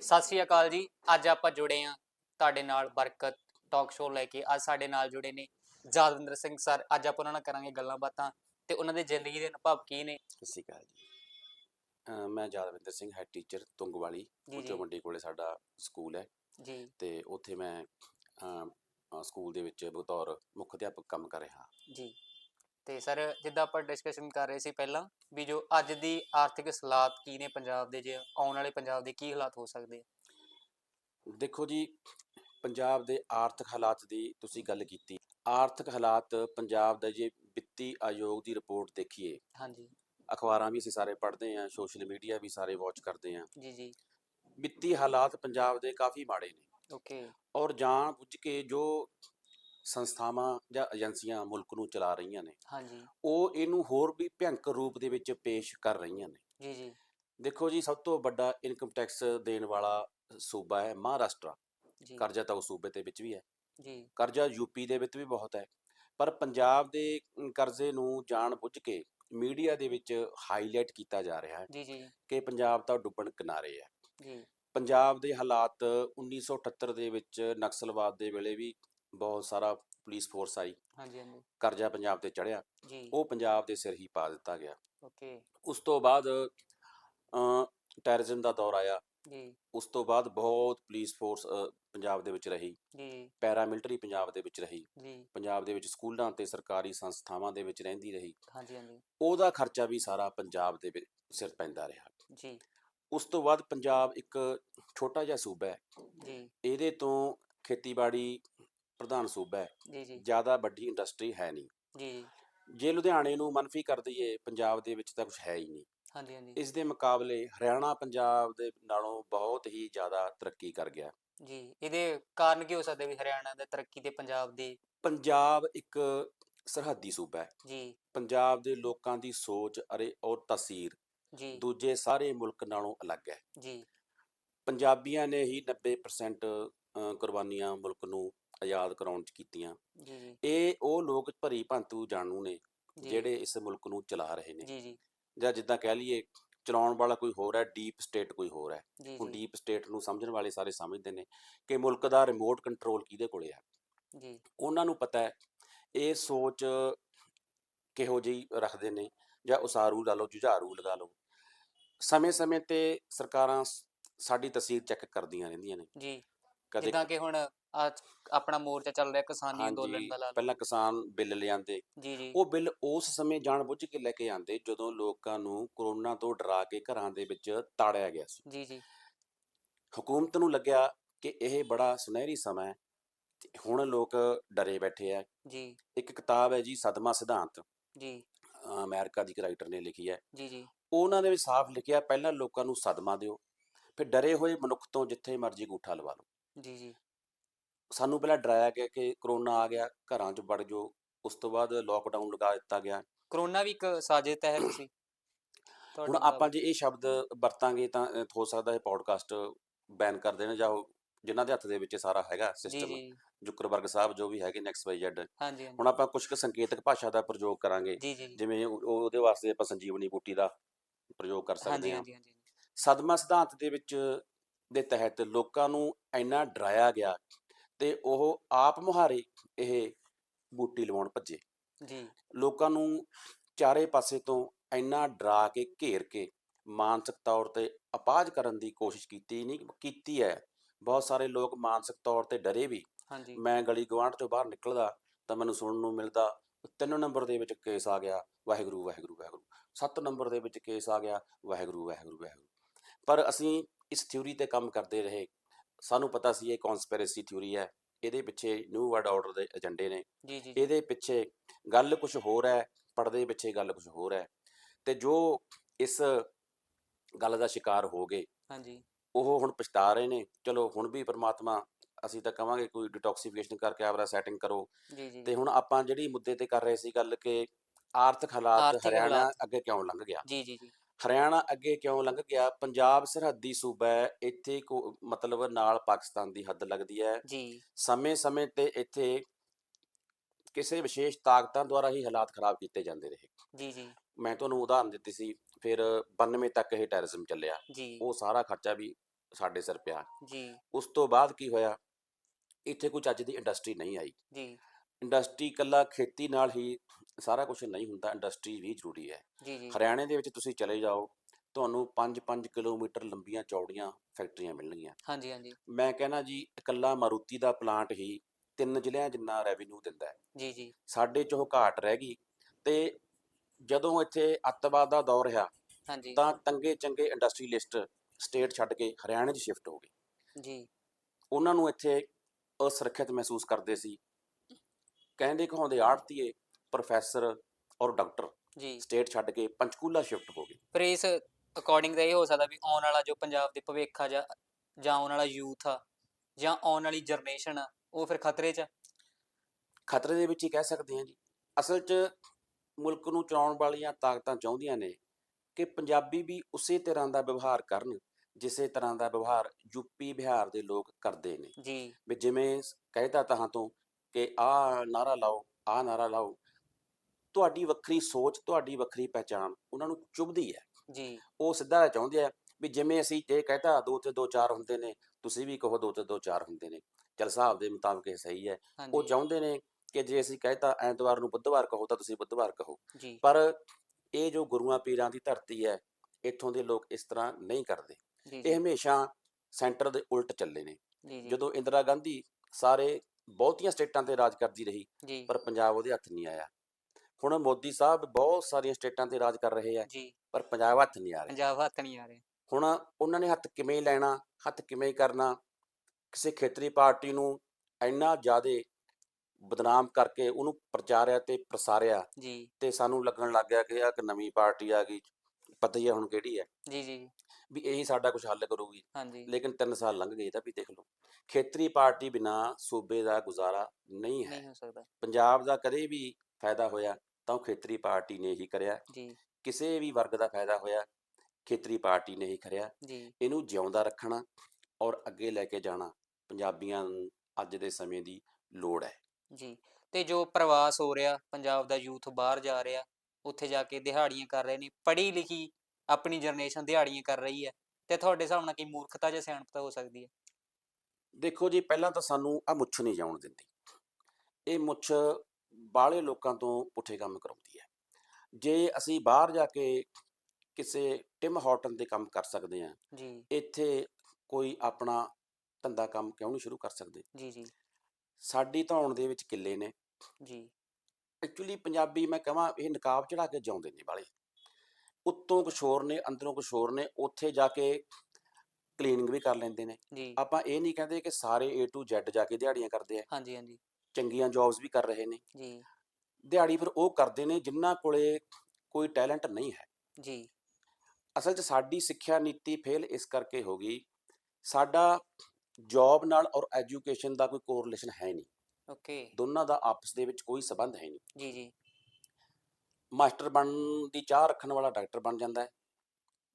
ਸਤਿ ਸ਼੍ਰੀ ਅਕਾਲ ਜੀ। ਅੱਜ ਆਪਾਂ ਜੁੜੇ ਹਾਂ ਤੁਹਾਡੇ ਨਾਲ ਬਰਕਤ ਟਾਕ ਸ਼ੋਅ ਲੈ ਕੇ। ਅੱਜ ਸਾਡੇ ਨਾਲ ਜੁੜੇ ਨੇ ਜਾਦਵਿੰਦਰ ਸਿੰਘ ਸਰ ਅੱਜ ਆਪਾਂ ਉਹਨਾਂ ਨਾਲ ਕਰਾਂਗੇ ਗੱਲਾਂ ਬਾਤਾਂ ਤੇ ਉਹਨਾਂ ਦੇ ਜ਼ਿੰਦਗੀ ਦੇ ਅਨੁਭਵ ਕੀ ਨੇ? ਸਤਿ ਸ਼੍ਰੀ ਅਕਾਲ ਜੀ। ਮੈਂ ਜਾਦਵਿੰਦਰ ਸਿੰਘ ਹੈਡ ਟੀਚਰ ਤੁੰਗਵਾਲੀ ਉੱਚੋ ਮੰਡੀ ਕੋਲੇ ਸਾਡਾ ਸਕੂਲ ਹੈ। ਜੀ। ਤੇ ਉੱਥੇ ਮੈਂ ਸਕੂਲ ਦੇ ਵਿੱਚ ਬਤੌਰ ਮੁੱਖ ਅਧਿਆਪਕ ਕੰਮ ਕਰ ਰਿਹਾ। ਹਾਂ ਜੀ। ਤੇ ਸਰ ਜਿੱਦਾਂ ਆਪਾਂ ਡਿਸਕਸ਼ਨ ਕਰ ਰਹੇ ਸੀ ਪਹਿਲਾਂ ਵੀ ਜੋ ਅੱਜ ਦੀ ਆਰਥਿਕ ਹਾਲਾਤ ਕੀ ਨੇ ਪੰਜਾਬ ਦੇ ਜੇ ਆਉਣ ਵਾਲੇ ਪੰਜਾਬ ਦੇ ਕੀ ਹਾਲਾਤ ਹੋ ਸਕਦੇ ਆ? ਦੇਖੋ ਜੀ ਪੰਜਾਬ ਦੇ ਆਰਥਿਕ ਹਾਲਾਤ ਦੀ ਤੁਸੀਂ ਗੱਲ ਕੀਤੀ। ਆਰਥਿਕ ਹਾਲਾਤ ਪੰਜਾਬ ਦਾ ਜੇ ਵਿੱਤੀ ਆਯੋਗ ਦੀ ਰਿਪੋਰਟ ਦੇਖੀਏ ਹਾਂਜੀ। ਅਖਬਾਰਾਂ ਵੀ ਅਸੀਂ ਸਾਰੇ ਪੜ੍ਹਦੇ ਹਾਂ ਸੋਸ਼ਲ ਮੀਡੀਆ ਵੀ ਸਾਰੇ ਵਾਚ ਕਰਦੇ ਹਾਂ। ਜੀ ਜੀ। ਵਿੱਤੀ ਹਾਲਾਤ ਪੰਜਾਬ ਦੇ ਕਾਫੀ ਮਾੜੇ ਨੇ। ਓਕੇ ਔਰ ਜਾਣ ਬੁੱਝ ਕੇ ਜੋ ਸੰਸਥਾਵਾਂ ਜਾਂ ਏਜੰਸੀਆਂ ਮੁਲਕ ਨੂੰ ਚਲਾ ਰਹੀਆਂ ਨੇ। ਹਾਂਜੀ। ਉਹ ਇਹਨੂੰ ਹੋਰ ਵੀ ਭਿਅੰਕਰ ਰੂਪ ਦੇ ਵਿੱਚ ਪੇਸ਼ ਕਰ ਰਹੀਆਂ ਨੇ। ਜੀ ਜੀ। ਦੇਖੋ ਜੀ ਸਭ ਤੋਂ ਵੱਡਾ ਇਨਕਮ ਟੈਕਸ ਦੇਣ ਵਾਲਾ ਸੂਬਾ ਹੈ ਮਹਾਰਾਸ਼ਟਰ। ਜੀ। ਕਰਜ਼ਾ ਤਾਂ ਉਸ ਸੂਬੇ ਦੇ ਵਿੱਚ ਵੀ ਹੈ। ਜੀ। ਕਰਜ਼ਾ ਯੂਪੀ ਦੇ ਵਿੱਚ ਵੀ ਬਹੁਤ ਹੈ। ਪਰ ਪੰਜਾਬ ਦੇ ਕਰਜ਼ੇ ਨੂੰ ਜਾਣ ਬੁੱਝ ਕੇ ਮੀਡੀਆ ਦੇ ਵਿੱਚ ਹਾਈਲਾਈਟ ਕੀਤਾ ਜਾ ਰਿਹਾ ਹੈ ਜੀ ਜੀ। ਕਿ ਪੰਜਾਬ ਤਾਂ ਡੁੱਬਣ ਕਿਨਾਰੇ ਹੈ। ਜੀ। ਪੰਜਾਬ ਦੇ ਹਾਲਾਤ 1978 ਦੇ ਵਿੱਚ ਨਕਸਲਵਾਦ ਦੇ ਵੇਲੇ ਵੀ ਬਹੁਤ ਸਾਰਾ ਪੁਲਿਸ ਫੋਰਸ ਆਈ ਹਾਂਜੀ ਹਾਂਜੀ। ਕਰਜ਼ਾ ਪੰਜਾਬ ਤੇ ਚੜਿਆ ਜੀ। ਉਹ ਪੰਜਾਬ ਦੇ ਸਿਰ ਹੀ ਪਾ ਦਿੱਤਾ ਗਿਆ। ਓਕੇ। ਉਸ ਤੋਂ ਬਾਅਦ ਅ ਟੈਰਰਿਜ਼ਮ ਦਾ ਦੌਰ ਆਇਆ। ਜੀ। ਉਸ ਤੋਂ ਬਾਅਦ ਬਹੁਤ ਪੁਲਿਸ ਫੋਰਸ ਪੰਜਾਬ ਦੇ ਵਿੱਚ ਰਹੀ। ਜੀ। ਪੈਰਾਮਿਲਟਰੀ ਪੰਜਾਬ ਦੇ ਵਿੱਚ ਰਹੀ। ਜੀ। ਪੰਜਾਬ ਦੇ ਵਿੱਚ ਸਕੂਲਾਂ ਤੇ ਸਰਕਾਰੀ ਸੰਸਥਾਵਾਂ ਦੇ ਵਿੱਚ ਰਹਿੰਦੀ ਰਹੀ। ਹਾਂਜੀ ਹਾਂਜੀ। ਉਹਦਾ ਖਰਚਾ ਵੀ ਸਾਰਾ ਪੰਜਾਬ ਦੇ ਵਿੱਚ ਸਿਰ ਪੈਂਦਾ ਰਿਹਾ। ਜੀ। ਉਸ ਤੋਂ ਬਾਅਦ ਪੰਜਾਬ ਇੱਕ ਛੋਟਾ ਜਿਹਾ ਸੂਬਾ ਹੈ। ਜੀ। ਇਹਦੇ ਤੋਂ ਖੇਤੀਬਾੜੀ ਪ੍ਰਧਾਨ ਸੂਬਾ ਹੈ ਜੀ ਜੀ। ਜ਼ਿਆਦਾ ਵੱਡੀ ਇੰਡਸਟਰੀ ਹੈ ਨਹੀਂ। ਜੀ ਜੀ। ਜੇ ਲੁਧਿਆਣੇ ਨੂੰ ਮਨਫੀ ਕਰ ਦਈਏ ਪੰਜਾਬ ਦੇ ਵਿੱਚ ਤਾਂ ਕੁਝ ਹੈ ਹੀ ਨਹੀਂ। ਹਾਂਜੀ ਹਾਂਜੀ। ਇਸ ਦੇ ਮੁਕਾਬਲੇ ਹਰਿਆਣਾ ਪੰਜਾਬ ਦੇ ਨਾਲੋਂ ਬਹੁਤ ਹੀ ਜ਼ਿਆਦਾ ਤਰੱਕੀ ਕਰ ਗਿਆ। ਜੀ ਇਹਦੇ ਕਾਰਨ ਕੀ ਹੋ ਸਕਦੇ ਵੀ ਹਰਿਆਣਾ ਦੇ ਤਰੱਕੀ ਤੇ ਪੰਜਾਬ ਦੀ ਪੰਜਾਬ ਇੱਕ ਸਰਹੱਦੀ ਸੂਬਾ ਹੈ। ਜੀ। ਪੰਜਾਬ ਦੇ ਲੋਕਾਂ ਦੀ ਸੋਚ ਅਰੇ ਔਰ ਤਸਵੀਰ ਜੀ। ਦੂਜੇ ਸਾਰੇ ਮੁਲਕ ਨਾਲੋਂ ਅਲੱਗ ਹੈ। ਜੀ। ਪੰਜਾਬੀਆਂ ਨੇ ਹੀ 90% ਅ, ਕੁਰਬਾਨੀਆਂ ਮੁਲਕ ਨੂੰ ਆਜ਼ਾਦ ਕਰਾਉਣ ਚ ਕੀਤੀਆਂ। ਜੀ ਇਹ ਉਹ ਲੋਕ ਭਰੀ ਭੰਤੂ ਜਾਣੂ ਨੇ ਜਿਹੜੇ ਇਸ ਮੁਲਕ ਨੂੰ ਚਲਾ ਰਹੇ ਨੇ। ਜੀ ਜੀ। ਜਾਂ ਜਿੱਦਾਂ ਕਹਿ ਲਈਏ ਚਲਾਉਣ ਵਾਲਾ ਕੋਈ ਹੋਰ ਹੈ ਡੀਪ ਸਟੇਟ ਕੋਈ ਹੋਰ ਹੈ। ਹੁਣ ਡੀਪ ਸਟੇਟ ਨੂੰ ਸਮਝਣ ਵਾਲੇ ਸਾਰੇ ਸਮਝਦੇ ਨੇ ਕਿ ਮੁਲਕ ਦਾ ਰਿਮੋਟ ਕੰਟਰੋਲ ਕਿਹਦੇ ਕੋਲੇ ਹੈ। ਜੀ। ਉਹਨਾਂ ਨੂੰ ਪਤਾ ਹੈ ਇਹ ਸੋਚ ਕਿਹੋ ਜਿਹੀ ਰੱਖਦੇ ਨੇ ਜਾਂ ਉਸਾਰੂ ਲਾ ਲਓ ਜੁਝਾਰੂ ਲਗਾ ਲਓ। ਸਮੇਂ-ਸਮੇਂ ਤੇ ਸਰਕਾਰਾਂ ਸਾਡੀ ਤਸਵੀਰ ਚੈੱਕ ਕਰਦੀਆਂ ਰਹਿੰਦੀਆਂ ਨੇ। ਜੀ। ਕਦੇ ਜਿੱਦਾਂ ਕਿ ਹੁਣ ਆਪਣਾ ਮੋਰਚਾ ਚੱਲ ਰਿਹਾ ਕਿਸਾਨੀ ਅੰਦੋਲਨ ਦਾ ਲਾ ਲਓ। ਪਹਿਲਾਂ ਕਿਸਾਨ ਬਿੱਲ ਲਿਆਂਦੇ। ਜੀ ਜੀ। ਉਹ ਬਿੱਲ ਉਸ ਸਮੇਂ ਜਾਣਬੁੱਝ ਕੇ ਲੈ ਕੇ ਆਂਦੇ ਜਦੋਂ ਲੋਕਾਂ ਨੂੰ ਕਰੋਨਾ ਤੋਂ ਡਰਾ ਕੇ ਘਰਾਂ ਦੇ ਵਿੱਚ ਤਾੜਿਆ ਗਿਆ ਸੀ। ਜੀ ਜੀ। ਹਕੂਮਤ ਨੂੰ ਲੱਗਿਆ ਕਿ ਇਹ ਬੜਾ ਸੁਨਹਿਰੀ ਸਮਾਂ ਹੈ ਤੇ ਹੁਣ ਲੋਕ ਡਰੇ ਬੈਠੇ ਆ। ਜੀ। ਇੱਕ ਕਿਤਾਬ ਹੈ ਜੀ ਸਦਮਾ ਸਿਧਾਂਤ। ਜੀ। ਅਮਰੀਕਾ ਦੀ ਰਾਈਟਰ ਨੇ ਲਿਖੀ ਹੈ। ਜੀ ਜੀ। ਉਹਨਾਂ ਨੇ ਵੀ ਸਾਫ਼ ਲਿਖਿਆ ਪਹਿਲਾਂ ਲੋਕਾਂ ਨੂੰ ਸਦਮਾ ਦਿਓ ਫਿਰ ਡਰੇ ਹੋਏ ਮਨੁੱਖ ਤੋਂ ਜਿੱਥੇ ਮਰਜ਼ੀ ਗੂਠਾ ਲਵਾ ਲਓ। ਜੀ ਜੀ। ਸਾਨੂੰ ਪਹਿਲਾਂ ਡਰਾਇਆ ਗਿਆ ਕਿ ਕਰੋਨਾ ਆ ਗਿਆ ਘਰਾਂ 'ਚ ਵੜ ਜਾਓ ਉਸ ਤੋਂ ਬਾਅਦ ਲੋਕਡਾਊਨ ਲਗਾ ਦਿੱਤਾ ਗਿਆ। ਕਰੋਨਾ ਵੀ ਇੱਕ ਸਾਜ਼ਿਸ਼ ਤਹਿਤ ਸੀ। ਤੁਹਾਡੇ ਹੁਣ? ਆਪਾਂ ਜੇ ਇਹ ਸ਼ਬਦ ਵਰਤਾਂਗੇ ਤਾਂ ਹੋ ਸਕਦਾ ਹੈ ਪੌਡਕਾਸਟ ਬੈਨ ਕਰ ਦੇਣ ਜਾਂ ਜਿਨ੍ਹਾਂ ਦੇ ਹੱਥ ਦੇ ਵਿੱਚ ਸਾਰਾ ਹੈਗਾ ਸਿਸਟਮ ਜੁਕਰਬਰਗ ਸਾਹਿਬ ਜੋ ਵੀ ਹੈਗੇ ਨੈਕਸਟ ਵਾਈ ਜ਼ੈਡ ਹੁਣ ਆਪਾਂ ਕੁਝ ਕੁ ਸੰਕੇਤਕ ਭਾਸ਼ਾ ਦਾ ਪ੍ਰਯੋਗ ਕਰਾਂਗੇ। ਜਿਵੇਂ ਉਹ- ਉਹਦੇ ਵਾਸਤੇ ਆਪਾਂ ਸੰਜੀਵਨੀ ਬੂਟੀ ਦਾ ਪ੍ਰਯੋਗ ਕਰ ਸਕਦੇ ਹਾਂ। ਹਾਂਜੀ ਹਾਂਜੀ। ਸਦਮਾ ਸਿਧਾਂਤ ਦੇ ਵਿੱਚ ਦੇ ਤਹਿਤ ਲੋਕਾਂ ਨੂੰ ਇੰਨਾ ਡਰਾਇਆ ਗਿਆ ਤੇ ਉਹ ਆਪ ਮੁਹਾਰੇ ਇਹ ਬੂਟੀ ਲਵਾਉਣ ਭੱਜੇ। ਜੀ। ਲੋਕਾਂ ਨੂੰ ਚਾਰੇ ਪਾਸੇ ਤੋਂ ਇੰਨਾ ਡਰਾ ਕੇ ਘੇਰ ਕੇ ਮਾਨਸਿਕ ਤੌਰ ਤੇ ਅਪਾਹਜ ਕਰਨ ਦੀ ਕੋਸ਼ਿਸ਼ ਕੀਤੀ ਨਹੀਂ ਕੀਤੀ ਹੈ। ਬਹੁਤ ਸਾਰੇ ਲੋਕ ਮਾਨਸਿਕ ਤੌਰ ਤੇ ਡਰੇ ਵੀ। ਹਾਂਜੀ। ਮੈਂ ਗਲੀ ਗਵਾਂਢ ਚੋਂ ਬਾਹਰ ਨਿਕਲਦਾ ਤਾਂ ਮੈਨੂੰ ਸੁਣਨ ਨੂੰ ਮਿਲਦਾ ਤਿੰਨ ਨੰਬਰ ਦੇ ਵਿੱਚ ਕੇਸ ਆ ਗਿਆ ਵਾਹਿਗੁਰੂ ਵਾਹਿਗੁਰੂ ਵਾਹਿਗੁਰੂ। ਸੱਤ ਨੰਬਰ ਦੇ ਵਿੱਚ ਕੇਸ ਆ ਗਿਆ ਵਾਹਿਗੁਰੂ ਵਾਹਿਗੁਰੂ ਵਾਹਿਗੁਰੂ। ਪਰ ਅਸੀਂ ਇਸ ਥਿਊਰੀ ਤੇ ਕੰਮ ਕਰਦੇ ਰਹੇ। ਸਾਨੂੰ ਪਤਾ ਸੀ ਇਹ ਕਨਸਪੀਰੇਸੀ ਥਿਊਰੀ ਹੈ। ਇਹਦੇ ਪਿੱਛੇ ਨਿਊ ਵਰਲਡ ਆਰਡਰ ਦੇ ਏਜੰਡੇ ਨੇ। ਜੀ ਜੀ ਜੀ। ਇਹਦੇ ਪਿੱਛੇ ਗੱਲ ਕੁਝ ਹੋਰ ਹੈ ਪਰਦੇ ਪਿੱਛੇ ਗੱਲ ਕੁਝ ਹੋਰ ਹੈ। ਤੇ ਜੋ ਇਸ ਗੱਲ ਦਾ ਸ਼ਿਕਾਰ ਹੋ ਗਏ ਹਾਂਜੀ। ਉਹ ਹੁਣ ਪਛਤਾ ਰਹੇ ਨੇ। ਚਲੋ ਹੁਣ ਵੀ ਪ੍ਰਮਾਤਮਾ ਅਸੀਂ ਤਾਂ ਕਵਾਂਗੇ ਕੋਈ ਡਿਟੌਕਸੀਫਿਕੇਸ਼ਨ ਕਰਕੇ ਆਪਦਾ ਸੈਟਿੰਗ ਕਰੋ। ਤੇ ਹੁਣ ਆਪਾਂ ਜਿਹੜੀ ਮੁੱਦੇ ਤੇ ਕਰ ਰਹੇ ਸੀ ਗੱਲ ਕਿ ਆਰਥਿਕ ਹਾਲਾਤ ਹਰਿਆਣਾ। ਅੱਗੇ ਕਿਉਂ ਲੰਘ ਗਿਆ। ਜੀ ਜੀ ਜੀ। ਹਰਿਆਣਾ ਅੱਗੇ ਕਿਉਂ ਲੰਘ ਗਿਆ? ਪੰਜਾਬ ਸਰਹੱਦੀ ਸੂਬਾ ਹੈ ਇੱਥੇ ਕੋ ਮਤਲਬ ਨਾਲ ਪਾਕਿਸਤਾਨ ਦੀ ਹੱਦ ਲੱਗਦੀ ਹੈ। ਜੀ। ਸਮੇਂ-ਸਮੇਂ ਤੇ ਇੱਥੇ ਕਿਸੇ ਵਿਸ਼ੇਸ਼ ਤਾਕਤਾਂ ਦੁਆਰਾ ਹੀ ਹਾਲਾਤ ਖਰਾਬ ਕੀਤੇ ਜਾਂਦੇ ਰਹੇ। ਜੀ ਜੀ। ਮੈਂ ਤੁਹਾਨੂੰ ਉਦਾਹਰਨ ਦਿੱਤੀ ਸੀ ਫਿਰ 92 ਤੱਕ ਇਹ ਟੈਰਰਿਜ਼ਮ ਚੱਲਿਆ। ਜੀ। ਉਹ ਸਾਰਾ ਖਰਚਾ ਵੀ ਸਾਡੇ ਸਿਰ ਪਿਆ। ਜੀ। ਉਸ ਤੋਂ ਬਾਅਦ ਕੀ ਹੋਇਆ? ਇੱਥੇ ਕੋਈ ਚੱਜ ਦੀ ਇੰਡਸਟਰੀ ਨਹੀਂ ਆਈ। ਜੀ। ਇੰਡਸਟਰੀ ਇਕੱਲਾ ਖੇਤੀ ਨਾਲ ਹੀ ਸਾਰਾ ਕੁਝ ਨਹੀਂ ਹੁੰਦਾ ਇੰਡਸਟਰੀ ਵੀ ਜ਼ਰੂਰੀ ਹੈ। ਜੀ ਜੀ ਹਰਿਆਣੇ ਦੇ ਵਿੱਚ ਤੁਸੀਂ ਚਲੇ ਜਾਓ ਤੁਹਾਨੂੰ 5-5 ਕਿਲੋਮੀਟਰ ਲੰਬੀਆਂ ਚੌੜੀਆਂ ਫੈਕਟਰੀਆਂ ਮਿਲਣਗੀਆਂ। ਹਾਂਜੀ ਹਾਂਜੀ। ਮੈਂ ਕਹਿੰਦਾ ਜੀ ਇਕੱਲਾ ਮਾਰੂਤੀ ਦਾ ਪਲਾਂਟ ਹੀ ਤਿੰਨ ਜ਼ਿਲ੍ਹਿਆਂ ਜਿੰਨਾ ਰੈਵਨਿਊ ਦਿੰਦਾ ਹੈ। ਜੀ ਜੀ। ਸਾਡੇ ਚ ਉਹ ਘਾਟ ਰਹਿ ਗਈ ਤੇ ਜਦੋਂ ਇੱਥੇ ਅੱਤਵਾਦ ਦਾ ਦੌਰ ਰਿਹਾ ਹਾਂਜੀ। ਤਾਂ ਤੰਗੇ ਚੰਗੇ ਇੰਡਸਟਰੀਲਿਸਟ ਸਟੇਟ ਛੱਡ ਕੇ ਹਰਿਆਣੇ 'ਚ ਸ਼ਿਫਟ ਹੋ ਗਏ। ਜੀ। ਉਹਨਾਂ ਨੂੰ ਇੱਥੇ ਅਸੁਰੱਖਿਅਤ ਮਹਿਸੂਸ ਕਰਦੇ ਸੀ। ਕਹਿੰਦੇ ਕਹਾਉਂਦੇ ਆੜਤੀਏ ਪ੍ਰੋਫੈਸਰ ਔਰ ਡਾਕਟਰ ਜੀ। ਸਟੇਟ ਛੱਡ ਕੇ ਪੰਚਕੂਲਾ ਸ਼ਿਫਟ ਹੋ ਗਏ। ਪਰ ਇਸ ਅਕੋਰਡਿੰਗ ਤਾਂ ਇਹ ਹੋ ਸਕਦਾ ਵੀ ਆਉਣ ਵਾਲਾ ਜੋ ਪੰਜਾਬ ਦੇ ਭਵਿੱਖ ਆ ਜਾਂ ਜਾਂ ਆਉਣ ਵਾਲਾ ਯੂਥ ਆ ਜਾਂ ਆਉਣ ਵਾਲੀ ਜਨਰੇਸ਼ਨ ਆ ਉਹ ਫਿਰ ਖਤਰੇ 'ਚ ਆ। ਖਤਰੇ ਦੇ ਵਿੱਚ ਹੀ ਕਹਿ ਸਕਦੇ ਹਾਂ ਜੀ। ਅਸਲ 'ਚ ਮੁਲਕ ਨੂੰ ਚਲਾਉਣ ਵਾਲੀਆਂ ਤਾਕਤਾਂ ਚਾਹੁੰਦੀਆਂ ਨੇ ਕਿ ਪੰਜਾਬੀ ਵੀ ਉਸੇ ਤਰ੍ਹਾਂ ਦਾ ਵਿਵਹਾਰ ਕਰਨ ਜਿਸੇ ਤਰ੍ਹਾਂ ਦਾ ਵਿਵਹਾਰ ਯੂਪੀ ਬਿਹਾਰ ਦੇ ਲੋਕ ਕਰਦੇ ਨੇ। ਜੀ। ਵੀ ਜਿਵੇਂ ਕਹਿਤਾ ਤਹਾਂ ਤੋਂ ਕਿ ਆਹ ਨਾਰਾ ਲਾਓ ਆਹ ਨਾਰਾ ਲਾਓ ਤੁਹਾਡੀ ਵੱਖਰੀ ਸੋਚ ਤੁਹਾਡੀ ਵੱਖਰੀ ਪਹਿਚਾਣ ਉਹਨਾਂ ਨੂੰ ਚੁਭਦੀ ਹੈ। ਜੀ। ਉਹ ਸਿੱਧਾ ਚਾਹੁੰਦੇ ਆ ਵੀ ਜਿਵੇਂ ਅਸੀਂ ਇਹ ਕਹਿਤਾ ਦੋ ਤੇ ਦੋ ਚਾਰ ਹੁੰਦੇ ਨੇ ਤੁਸੀਂ ਵੀ ਕਹੋ ਦੋ ਤੇ ਦੋ ਚਾਰ ਹੁੰਦੇ ਨੇ। ਚਲ ਹਿਸਾਬ ਦੇ ਮੁਤਾਬਕ ਇਹ ਸਹੀ ਹੈ। ਉਹ ਚਾਹੁੰਦੇ ਨੇ ਕਿ ਜੇ ਅਸੀਂ ਕਹਿਤਾ ਐਤਵਾਰ ਨੂੰ ਬੁੱਧਵਾਰ ਕਹੋ ਤਾਂ ਤੁਸੀਂ ਬੁੱਧਵਾਰ ਕਹੋ। ਪਰ ਇਹ ਜੋ ਗੁਰੂਆਂ ਪੀਰਾਂ ਦੀ ਧਰਤੀ ਹੈ ਇੱਥੋਂ ਦੇ ਲੋਕ ਇਸ ਤਰ੍ਹਾਂ ਨਹੀਂ ਕਰਦੇ। ਇਹ ਹਮੇਸ਼ਾ ਸੈਂਟਰ ਦੇ ਉਲਟ ਚੱਲੇ ਨੇ। ਜਦੋਂ ਇੰਦਰਾ ਗਾਂਧੀ ਸਾਰੇ ਬਹੁਤੀਆਂ ਸਟੇਟਾਂ ਤੇ ਰਾਜ ਕਰਦੀ ਰਹੀ ਪਰ ਪੰਜਾਬ ਉਹਦੇ ਹੱਥ ਨਹੀਂ ਆਇਆ। ਹੁਣ ਮੋਦੀ ਸਾਹਿਬ ਬਹੁਤ ਸਾਰੀਆਂ ਸਟੇਟਾਂ ਤੇ ਰਾਜ ਕਰ ਰਹੇ ਆ ਜੀ। ਪਰ ਪੰਜਾਬ ਹੱਥ ਨਹੀਂ ਆ ਰਿਹਾ। ਪੰਜਾਬ ਹੱਥ ਨਹੀਂ ਆ ਰਹੇ। ਹੁਣ ਉਹਨਾਂ ਨੇ ਹੱਥ ਕਿਵੇਂ ਲੈਣਾ ਹੱਥ ਕਿਵੇਂ ਕਰਨਾ ਕਿਸੇ ਖੇਤਰੀ ਪਾਰਟੀ ਨੂੰ ਇੰਨਾ ਜ਼ਿਆਦੇ ਬਦਨਾਮ ਕਰਕੇ ਉਹਨੂੰ ਪ੍ਰਚਾਰਿਆ ਤੇ ਪ੍ਰਸਾਰਿਆ ਜੀ। ਤੇ ਸਾਨੂੰ ਲੱਗਣ ਲੱਗ ਗਿਆ ਕਿ ਆ ਇੱਕ ਨਵੀਂ ਪਾਰਟੀ ਆ ਗਈ ਪਤਾ ਹੀ ਆ ਹੁਣ ਕਿਹੜੀ ਹੈ ਜੀ ਜੀ। ਵੀ ਇਹੀ ਸਾਡਾ ਕੁਝ ਹੱਲ ਕਰੂਗੀ। ਹਾਂਜੀ। ਲੇਕਿਨ 3 ਸਾਲ ਲੰਘ ਗਏ ਤਾਂ ਵੀ ਦੇਖ ਲਓ। ਖੇਤਰੀ ਪਾਰਟੀ ਬਿਨਾ ਸੂਬੇ ਦਾ ਗੁਜ਼ਾਰਾ ਨਹੀਂ ਹੈ। ਨਹੀਂ ਹੋ ਸਕਦਾ। ਪੰਜਾਬ ਦਾ ਕਦੇ ਵੀ ਫਾਇਦਾ ਹੋਇਆ ਤਾਂ ਉਹ ਖੇਤਰੀ ਪਾਰਟੀ ਨੇ ਹੀ ਕਰਿਆ। ਜੀ। ਕਿਸੇ ਵੀ ਵਰਗ ਦਾ ਫਾਇਦਾ ਹੋਇਆ ਖੇਤਰੀ ਪਾਰਟੀ ਨੇ ਹੀ ਕਰਿਆ। ਜੀ। ਇਹਨੂੰ ਜਿਉਂਦਾ ਰੱਖਣਾ ਔਰ ਅੱਗੇ ਲੈ ਕੇ ਜਾਣਾ ਪੰਜਾਬੀਆਂ ਨੂੰ ਅੱਜ ਦੇ ਸਮੇਂ ਦੀ ਲੋੜ ਹੈ। ਜੀ ਤੇ ਜੋ ਪ੍ਰਵਾਸ ਹੋ ਰਿਹਾ ਪੰਜਾਬ ਦਾ ਯੂਥ ਬਾਹਰ ਜਾ ਰਿਹਾ ਉੱਥੇ ਜਾ ਕੇ ਦਿਹਾੜੀਆਂ ਕਰ ਰਹੇ ਨੇ ਪੜ੍ਹੀ ਲਿਖੀ ਆਪਣੀ ਜਨਰੇਸ਼ਨ ਦਿਹਾੜੀਆਂ ਕਰ ਰਹੀ ਹੈ ਤੇ ਤੁਹਾਡੇ ਹਿਸਾਬ ਨਾਲ ਕੀ ਮੂਰਖਤਾ ਜਾਂ ਸਿਆਣਪਤਾ ਹੋ ਸਕਦੀ ਹੈ? ਦੇਖੋ ਜੀ ਪਹਿਲਾਂ ਤਾਂ ਸਾਨੂੰ ਆ ਮੁੱਛ ਨਹੀਂ ਜਾਉਣ ਦਿੰਦੀ। ਇਹ ਮੁੱਛ ਬਾਹਲੇ ਲੋਕਾਂ ਤੋਂ ਪੁੱਠੇ ਕੰਮ ਕਰਾਉਂਦੀ ਹੈ। ਜੇ ਅਸੀਂ ਬਾਹਰ ਜਾ ਕੇ ਕਿਸੇ ਟਿਮ ਹਾਰਟਨ ਦੇ ਕੰਮ ਕਰ ਸਕਦੇ ਹਾਂ ਜੀ। ਇੱਥੇ ਕੋਈ ਆਪਣਾ ਧੰਦਾ ਕੰਮ ਕਿਉਂ ਨਹੀਂ ਸ਼ੁਰੂ ਕਰ ਸਕਦੇ? ਜੀ ਜੀ। ਸਾਡੀ ਧੌਣ ਦੇ ਵਿੱਚ ਕਿੱਲੇ ਨੇ। ਜੀ। ਐਕਚੁਅਲੀ ਪੰਜਾਬੀ ਮੈਂ ਕਹਾਂ ਇਹ ਨਕਾਬ ਚੜਾ ਕੇ ਜਿਉਂਦੇ ਨੇ ਬਾਲੇ ਉੱਤੋਂ ਕੁਛ ਹੋਰ ਨੇ ਅੰਦਰੋਂ ਕੁਛ ਹੋਰ ਨੇ ਉੱਥੇ ਜਾ ਕੇ ਕਲੀਨਿੰਗ ਵੀ ਕਰ ਲੈਂਦੇ ਨੇ। ਆਪਾਂ ਇਹ ਨਹੀਂ ਕਹਿੰਦੇ ਕਿ ਸਾਰੇ A to Z ਜਾ ਕੇ ਦਿਹਾੜੀਆਂ ਕਰਦੇ ਆ। ਹਾਂਜੀ ਹਾਂਜੀ। ਚੰਗੀਆਂ ਜੌਬਸ ਵੀ ਕਰ ਰਹੇ ਨੇ। ਜੀ। ਦਿਹਾੜੀ ਫਿਰ ਉਹ ਕਰਦੇ ਨੇ ਜਿਨ੍ਹਾਂ ਕੋਲੇ ਕੋਈ ਟੈਲੈਂਟ ਨਹੀਂ ਹੈ। ਜੀ। ਅਸਲ 'ਚ ਸਾਡੀ ਸਿੱਖਿਆ ਨੀਤੀ ਫੇਲ ਇਸ ਕਰਕੇ ਹੋ ਗਈ ਸਾਡਾ ਜੌਬ ਨਾਲ ਔਰ ਐਜੂਕੇਸ਼ਨ ਦਾ ਕੋਈ ਕੋਰਿਲੇਸ਼ਨ ਹੈ ਨਹੀਂ। ਓਕੇ। ਦੋਨਾਂ ਦਾ ਆਪਸ ਦੇ ਵਿੱਚ ਕੋਈ ਸਬੰਧ ਹੈ ਨਹੀਂ। ਜੀ ਜੀ। ਮਾਸਟਰ ਬਣਨ ਦੀ ਚਾਹ ਰੱਖਣ ਵਾਲਾ ਡਾਕਟਰ ਬਣ ਜਾਂਦਾ ਹੈ